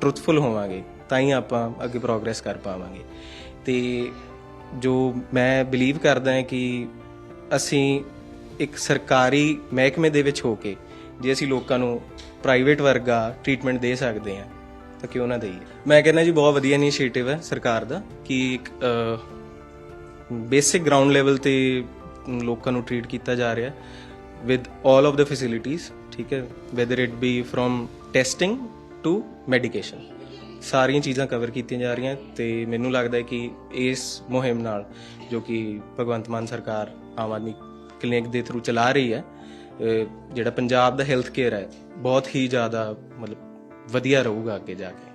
ਟਰੂਥਫੁਲ ਹੋਵਾਂਗੇ, ਤਾਂ ਹੀ ਆਪਾਂ ਅੱਗੇ ਪ੍ਰੋਗਰੈਸ ਕਰ ਪਾਵਾਂਗੇ। ਤੇ ਜੋ ਮੈਂ ਬਿਲੀਵ ਕਰਦਾ ਹਾਂ ਕਿ ਅਸੀਂ ਇੱਕ ਸਰਕਾਰੀ ਮਹਿਕਮੇ ਦੇ ਵਿੱਚ ਹੋ ਕੇ ਜੇ ਅਸੀਂ ਲੋਕਾਂ ਨੂੰ ਪ੍ਰਾਈਵੇਟ ਵਰਗਾ ਟ੍ਰੀਟਮੈਂਟ ਦੇ ਸਕਦੇ ਹਾਂ, ਤਾਂ ਕਿਉਂ ਨਾ ਦਈਏ? ਮੈਂ ਕਹਿੰਦਾ ਜੀ ਬਹੁਤ ਵਧੀਆ ਇਨੀਸ਼ੀਏਟਿਵ ਹੈ ਸਰਕਾਰ ਦਾ ਕਿ ਇੱਕ ਬੇਸਿਕ ਗਰਾਊਂਡ ਲੈਵਲ ਤੇ ਲੋਕਾਂ ਨੂੰ ਟ੍ਰੀਟ ਕੀਤਾ ਜਾ ਰਿਹਾ। With all of the facilities ਠੀਕ ਹੈ whether it be from testing to medication. ਸਾਰੀਆਂ ਚੀਜ਼ਾਂ ਕਵਰ ਕੀਤੀਆਂ ਜਾ ਰਹੀਆਂ ਤੇ ਮੈਨੂੰ ਲੱਗਦਾ ਹੈ ਕਿ ਇਸ ਮੁਹਿੰਮ ਨਾਲ ਜੋ ਕਿ ਭਗਵੰਤ ਮਾਨ ਸਰਕਾਰ ਆਮ ਆਦਮੀ ਕਲੀਨਿਕ ਦੇ ਥਰੂ ਚਲਾ ਰਹੀ ਹੈ ਜਿਹੜਾ ਪੰਜਾਬ ਦਾ ਹੈਲਥ ਕੇਅਰ ਹੈ ਬਹੁਤ ਹੀ ਜ਼ਿਆਦਾ ਮਤਲਬ ਵਧੀਆ ਰਹੂਗਾ ਅੱਗੇ ਜਾ ਕੇ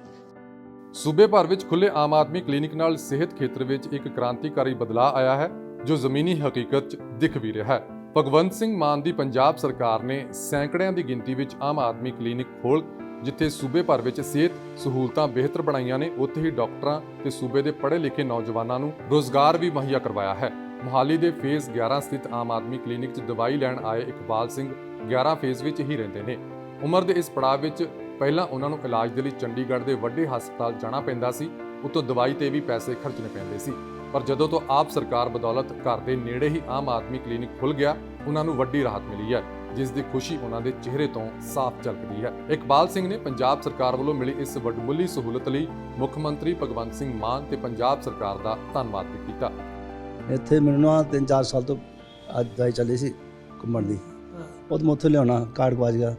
ਸੂਬੇ ਭਰ ਵਿੱਚ ਖੁੱਲੇ ਆਮ ਆਦਮੀ ਕਲੀਨਿਕ ਨਾਲ ਸਿਹਤ ਖੇਤਰ ਵਿੱਚ ਇੱਕ ਕ੍ਰਾਂਤੀਕਾਰੀ ਬਦਲਾਅ ਆਇਆ ਹੈ ਜੋ ਜ਼ਮੀਨੀ ਹਕੀਕਤ 'ਚ ਦਿਖ ਵੀ ਰਿਹਾ ਹੈ ਭਗਵੰਤ ਸਿੰਘ ਮਾਨ ਦੀ ਪੰਜਾਬ ਸਰਕਾਰ ਨੇ ਸੈਂਕੜਿਆਂ ਦੀ ਗਿਣਤੀ ਵਿੱਚ ਆਮ ਆਦਮੀ ਕਲੀਨਿਕ ਖੋਲ੍ਹ, ਜਿੱਥੇ ਸੂਬੇ ਭਰ ਵਿੱਚ ਸਿਹਤ ਸਹੂਲਤਾਂ ਬਿਹਤਰ ਬਣਾਈਆਂ ਨੇ, ਉੱਥੇ ਹੀ ਡਾਕਟਰਾਂ ਤੇ ਸੂਬੇ ਦੇ ਪੜ੍ਹੇ ਲਿਖੇ ਨੌਜਵਾਨਾਂ ਨੂੰ ਰੋਜ਼ਗਾਰ ਵੀ ਮੁਹੱਈਆ ਕਰਵਾਇਆ ਹੈ। ਮੁਹਾਲੀ ਦੇ ਫੇਜ਼ 11 ਸਥਿਤ ਆਮ ਆਦਮੀ ਕਲੀਨਿਕ 'ਚ ਦਵਾਈ ਲੈਣ ਆਏ ਇਕਬਾਲ ਸਿੰਘ 11 ਫੇਜ਼ ਵਿੱਚ ਹੀ ਰਹਿੰਦੇ ਨੇ। ਉਮਰ ਦੇ ਇਸ ਪੜਾਅ ਵਿੱਚ ਪਹਿਲਾਂ ਉਹਨਾਂ ਨੂੰ ਇਲਾਜ ਦੇ ਲਈ ਚੰਡੀਗੜ੍ਹ ਦੇ ਵੱਡੇ ਹਸਪਤਾਲ ਜਾਣਾ ਪੈਂਦਾ ਸੀ, ਉਤੋਂ ਦਵਾਈ ਤੇ ਵੀ ਪੈਸੇ ਖਰਚਣੇ ਪੈਂਦੇ ਸੀ। ਪਰ ਜਦੋਂ ਤੋਂ ਆਪ ਸਰਕਾਰ ਬਦੌਲਤ ਘਰ ਦੇ ਨੇੜੇ ਹੀ ਆਮ ਆਦਮੀ ਕਲੀਨਿਕ ਖੁੱਲ ਗਿਆ, ਉਹਨਾਂ ਨੂੰ ਵੱਡੀ ਰਾਹਤ ਮਿਲੀ ਹੈ, ਜਿਸ ਦੀ ਖੁਸ਼ੀ ਉਹਨਾਂ ਦੇ ਚਿਹਰੇ ਤੋਂ ਸਾਫ਼ ਝਲਕਦੀ ਹੈ। ਇਕਬਾਲ ਸਿੰਘ ਨੇ ਪੰਜਾਬ ਸਰਕਾਰ ਵੱਲੋਂ ਮਿਲੀ ਇਸ ਵੱਡਮੁੱਲੀ ਸਹੂਲਤ ਲਈ ਮੁੱਖ ਮੰਤਰੀ ਭਗਵੰਤ ਸਿੰਘ ਮਾਨ ਤੇ ਪੰਜਾਬ ਸਰਕਾਰ ਦਾ ਧੰਨਵਾਦ ਵੀ ਕੀਤਾ। ਇੱਥੇ ਮੈਨੂੰ ਨਾ 3-4 ਸਾਲ ਤੋਂ ਅੱਜ ਦਵਾਈ ਚੱਲੀ ਸੀ ਘੁੰਮਣ ਦੀ। ਉਹ ਮੈਂ ਉੱਥੇ ਲਿਆਉਣਾ, ਕਾਰਡ ਗਵਾਚ ਗਿਆ।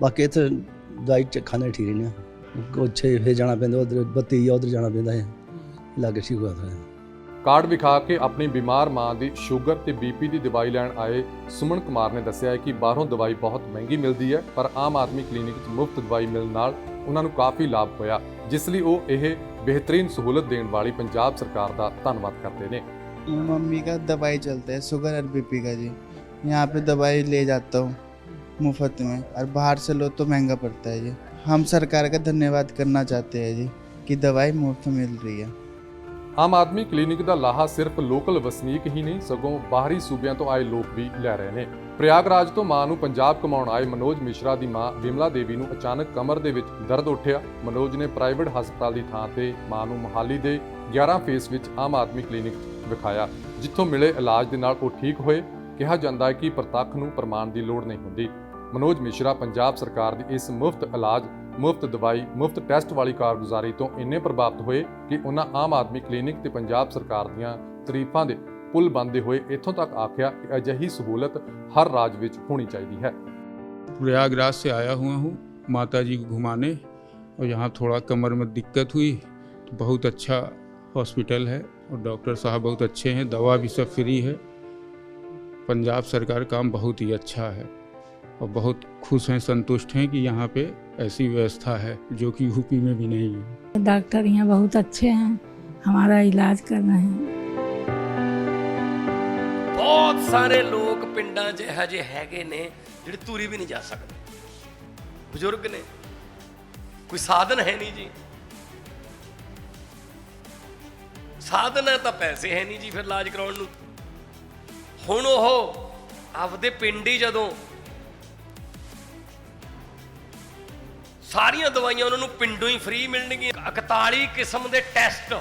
ਬਾਕੀ ਇੱਥੇ ਦਵਾਈ ਚ ਖਾਣੇ ਠੀਕ ਨੇ ਉੱਛੇ ਫੇ ਜਾਣਾ ਪੈਂਦਾ, ਉਧਰ ਬੱਤੀ ਆ, ਉਧਰ ਜਾਣਾ ਪੈਂਦਾ ਹੈ। ਲੱਗ ਠੀਕ ਹੋਇਆ ਕਾਰਡ ਵਿਖਾ ਕੇ ਆਪਣੀ ਬਿਮਾਰ ਮਾਂ ਦੀ ਸ਼ੂਗਰ ਤੇ ਬੀਪੀ ਦੀ ਦਵਾਈ ਲੈਣ ਆਏ ਸੁਮਨ ਕੁਮਾਰ ਨੇ ਦੱਸਿਆ ਹੈ ਕਿ ਬਾਹਰੋਂ ਦਵਾਈ ਬਹੁਤ ਮਹਿੰਗੀ ਮਿਲਦੀ ਹੈ ਪਰ ਆਮ ਆਦਮੀ ਕਲੀਨਿਕ 'ਚ ਮੁਫਤ ਦਵਾਈ ਮਿਲਣ ਨਾਲ ਉਹਨਾਂ ਨੂੰ ਕਾਫੀ ਲਾਭ ਹੋਇਆ ਜਿਸ ਲਈ ਉਹ ਇਹ ਬਿਹਤਰੀਨ ਸਹੂਲਤ ਦੇਣ ਵਾਲੀ ਪੰਜਾਬ ਸਰਕਾਰ ਦਾ ਧੰਨਵਾਦ ਕਰਦੇ ਨੇ मम्मी का दवाई चलता है शुगर और बीपी का जी यहाँ पे दवाई ले जाता हूँ मुफ्त में और बाहर से लो तो महंगा पड़ता है जी हम सरकार का धन्यवाद करना चाहते हैं जी कि दवाई मुफ्त मिल रही है ਆਮ ਆਦਮੀ ਕਲੀਨਿਕ ਦਾ ਲਾਹਾ ਸਿਰਫ ਲੋਕਲ ਵਸਨੀਕ ਹੀ ਨਹੀਂ, ਸਗੋਂ ਬਾਹਰੀ ਸੂਬਿਆਂ ਤੋਂ ਆਏ ਲੋਕ ਵੀ ਲੈ ਰਹੇ ਨੇ। ਪ੍ਰਯਾਗਰਾਜ ਤੋਂ ਮਾਂ ਨੂੰ ਪੰਜਾਬ ਕਮਾਉਣ ਆਏ ਮਨੋਜ ਮਿਸ਼ਰਾ ਦੀ ਮਾਂ ਵਿਮਲਾ ਦੇਵੀ ਨੂੰ ਅਚਾਨਕ ਕਮਰ ਦੇ ਵਿੱਚ ਦਰਦ ਉੱਠਿਆ। ਮਨੋਜ ਨੇ ਪ੍ਰਾਈਵੇਟ ਹਸਪਤਾਲ ਦੀ ਥਾਂ ਤੇ ਮਾਂ ਨੂੰ ਮੋਹਾਲੀ ਦੇ 11 ਫੇਸ ਵਿੱਚ ਆਮ ਆਦਮੀ ਕਲੀਨਿਕ ਵਿਖਾਇਆ, ਜਿੱਥੋਂ ਮਿਲੇ ਇਲਾਜ ਦੇ ਨਾਲ ਉਹ ਠੀਕ ਹੋਏ। ਕਿਹਾ ਜਾਂਦਾ ਹੈ ਕਿ ਪ੍ਰਤੱਖ ਨੂੰ ਪ੍ਰਮਾਣ ਦੀ ਲੋੜ ਨਹੀਂ ਹੁੰਦੀ। ਮਨੋਜ ਮਿਸ਼ਰਾ, ਪੰਜਾਬ ਸਰਕਾਰ ਦੀ ਇਸ ਮੁਫਤ ਇਲਾਜ ਮੁਫਤ ਦਵਾਈ ਮੁਫਤ ਟੈਸਟ ਵਾਲੀ ਕਾਰਗੁਜ਼ਾਰੀ ਤੋਂ ਇੰਨੇ ਪ੍ਰਭਾਵਿਤ ਹੋਏ ਕਿ ਉਹਨਾਂ ਆਮ ਆਦਮੀ ਕਲੀਨਿਕ ਤੇ ਪੰਜਾਬ ਸਰਕਾਰ ਦੀਆਂ ਤਾਰੀਫਾਂ ਦੇ ਪੁਲ ਬੰਦੇ ਹੋਏ ਇੱਥੋਂ ਤੱਕ ਆਖਿਆ ਕਿ ਅਜਿਹੀ ਸਹੂਲਤ ਹਰ ਰਾਜ ਵਿੱਚ ਹੋਣੀ ਚਾਹੀਦੀ ਹੈ प्रयागराज से आया हुआ हूँ माता जी को घुमाने और यहाँ थोड़ा कमर में दिक्कत हुई तो बहुत अच्छा हॉस्पिटल है और डॉक्टर साहब बहुत अच्छे हैं दवा भी सब फ्री है पंजाब सरकार काम बहुत ही अच्छा है और बहुत खुश हैं संतुष्ट हैं कि यहाँ पे ऐसी व्यवस्था है जो कि यूपी में भी नहीं है डॉक्टर यहाँ बहुत अच्छे हैं हमारा इलाज कर रहे हैं ਬਹੁਤ ਸਾਰੇ ਲੋਕ ਪਿੰਡਾਂ 'ਚ ਇਹੋ ਜਿਹੇ ਹੈਗੇ ਨੇ ਜਿਹੜੇ ਧੂਰੀ ਵੀ ਨਹੀਂ ਜਾ ਸਕਦੇ ਬਜ਼ੁਰਗ ਨੇ ਕੋਈ ਸਾਧਨ ਹੈ ਨਹੀਂ ਜੀ ਸਾਧਨ ਹੈ ਤਾਂ ਪੈਸੇ ਹੈ ਨਹੀਂ ਜੀ ਫਿਰ ਇਲਾਜ ਕਰਾਉਣ ਨੂੰ ਹੁਣ ਉਹ ਆਪਦੇ ਪਿੰਡ ਹੀ ਜਦੋਂ ਸਾਰੀਆਂ ਦਵਾਈਆਂ ਉਹਨਾਂ ਨੂੰ ਪਿੰਡੋਂ ਹੀ ਫ੍ਰੀ ਮਿਲਣਗੀਆਂ। 41 ਕਿਸਮ ਦੇ ਟੈਸਟ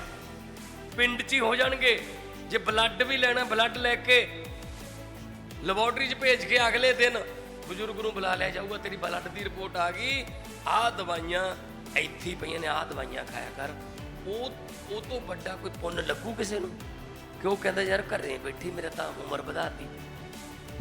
ਪਿੰਡ 'ਚ ਹੀ ਹੋ ਜਾਣਗੇ। ਜੇ ਬਲੱਡ ਵੀ ਲੈਣਾ ਬਲੱਡ ਲੈ ਕੇ ਲੈਬੋਰਟਰੀ 'ਚ ਭੇਜ ਕੇ ਅਗਲੇ ਦਿਨ ਬਜ਼ੁਰਗ ਨੂੰ ਬੁਲਾ ਲਿਆ ਜਾਊਗਾ, ਤੇਰੀ ਬਲੱਡ ਦੀ ਰਿਪੋਰਟ ਆ ਗਈ। ਆਹ ਦਵਾਈਆਂ ਇੱਥੇ ਪਈਆਂ ਨੇ, ਆਹ ਦਵਾਈਆਂ ਖਾਇਆ ਕਰ। ਉਹ ਉਹ ਤੋਂ ਵੱਡਾ ਕੋਈ ਪੁੰਨ ਲੱਗੂ ਕਿਸੇ ਨੂੰ? ਕਿਉਂ ਕਹਿੰਦਾ, ਯਾਰ ਘਰੇ ਬੈਠੀ ਮੇਰੇ ਤਾਂ ਉਮਰ ਵਧਾਤੀ।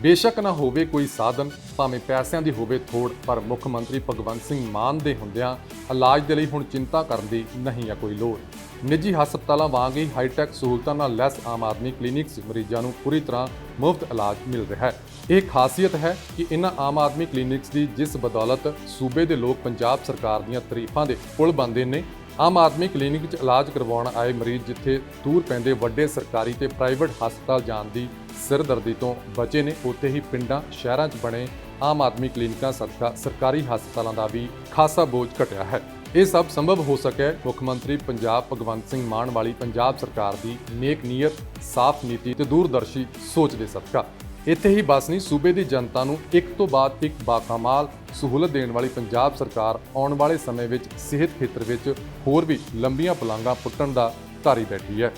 ਬੇਸ਼ੱਕ ਨਾ ਹੋਵੇ ਕੋਈ ਸਾਧਨ, ਭਾਵੇਂ ਪੈਸਿਆਂ ਦੀ ਹੋਵੇ ਥੋੜ, ਪਰ ਮੁੱਖ ਮੰਤਰੀ ਭਗਵੰਤ ਸਿੰਘ ਮਾਨ ਦੇ ਹੁੰਦਿਆਂ ਇਲਾਜ ਦੇ ਲਈ ਹੁਣ ਚਿੰਤਾ ਕਰਨ ਦੀ ਨਹੀਂ ਹੈ ਕੋਈ ਲੋੜ। ਨਿੱਜੀ ਹਸਪਤਾਲਾਂ ਵਾਂਗ ਹੀ ਹਾਈਟੈਕ ਸਹੂਲਤਾਂ ਨਾਲ ਲੈਸ ਆਮ ਆਦਮੀ ਕਲੀਨਿਕਸ ਮਰੀਜ਼ਾਂ ਨੂੰ ਪੂਰੀ ਤਰ੍ਹਾਂ ਮੁਫਤ ਇਲਾਜ ਮਿਲ ਰਿਹਾ ਹੈ। ਇਹ ਖਾਸੀਅਤ ਹੈ ਕਿ ਇਹਨਾਂ ਆਮ ਆਦਮੀ ਕਲੀਨਿਕਸ ਦੀ ਜਿਸ ਬਦੌਲਤ ਸੂਬੇ ਦੇ ਲੋਕ ਪੰਜਾਬ ਸਰਕਾਰ ਦੀਆਂ ਤਾਰੀਫਾਂ ਦੇ ਪੁਲ ਬੰਦੇ ਨੇ ਆਮ ਆਦਮੀ ਕਲੀਨਿਕ 'ਚ ਇਲਾਜ ਕਰਵਾਉਣ ਆਏ ਮਰੀਜ਼ ਜਿੱਥੇ ਦੂਰ ਪੈਂਦੇ ਵੱਡੇ ਸਰਕਾਰੀ ਤੇ ਪ੍ਰਾਈਵੇਟ ਹਸਪਤਾਲ ਜਾਣ ਦੀ ਸਿਰਦਰਦੀ ਤੋਂ ਬਚੇ ਨੇ, ਉੱਥੇ ਹੀ ਪਿੰਡਾਂ, ਸ਼ਹਿਰਾਂ 'ਚ ਬਣੇ ਆਮ ਆਦਮੀ ਕਲੀਨਿਕਾਂ ਸਦਕਾ ਸਰਕਾਰੀ ਹਸਪਤਾਲਾਂ ਦਾ ਵੀ ਖਾਸਾ ਬੋਝ ਘਟਿਆ ਹੈ। ਇਹ ਸਭ ਸੰਭਵ ਹੋ ਸਕਿਆ ਮੁੱਖ ਮੰਤਰੀ ਪੰਜਾਬ ਭਗਵੰਤ ਸਿੰਘ ਮਾਨ ਵਾਲੀ ਪੰਜਾਬ ਸਰਕਾਰ ਦੀ ਨੇਕ ਨੀਅਤ, ਸਾਫ਼ ਨੀਤੀ ਤੇ ਦੂਰਦਰਸ਼ੀ ਸੋਚ ਦੇ ਸਦਕਾ ਇੱਥੇ ਹੀ ਬਸ ਨਹੀਂ, ਸੂਬੇ ਦੀ ਜਨਤਾ ਨੂੰ ਇੱਕ ਤੋਂ ਬਾਅਦ ਇੱਕ ਬਾਕਮਾਲ ਸਹੂਲਤ ਦੇਣ ਵਾਲੀ ਪੰਜਾਬ ਸਰਕਾਰ ਆਉਣ ਵਾਲੇ ਸਮੇਂ ਵਿੱਚ ਸਿਹਤ ਖੇਤਰ ਵਿੱਚ ਹੋਰ ਵੀ ਲੰਬੀਆਂ ਪਲਾਂਘਾਂ ਪੁੱਟਣ ਦਾ ਧਾਰੀ ਬੈਠੀ ਹੈ।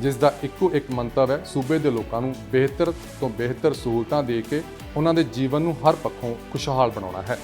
ਜਿਸ ਦਾ ਇੱਕੋ ਇੱਕ ਮੰਤਵ ਹੈ, ਸੂਬੇ ਦੇ ਲੋਕਾਂ ਨੂੰ ਬਿਹਤਰ ਤੋਂ ਬਿਹਤਰ ਸਹੂਲਤਾਂ ਦੇ ਕੇ ਉਹਨਾਂ ਦੇ ਜੀਵਨ ਨੂੰ ਹਰ ਪੱਖੋਂ ਖੁਸ਼ਹਾਲ ਬਣਾਉਣਾ ਹੈ।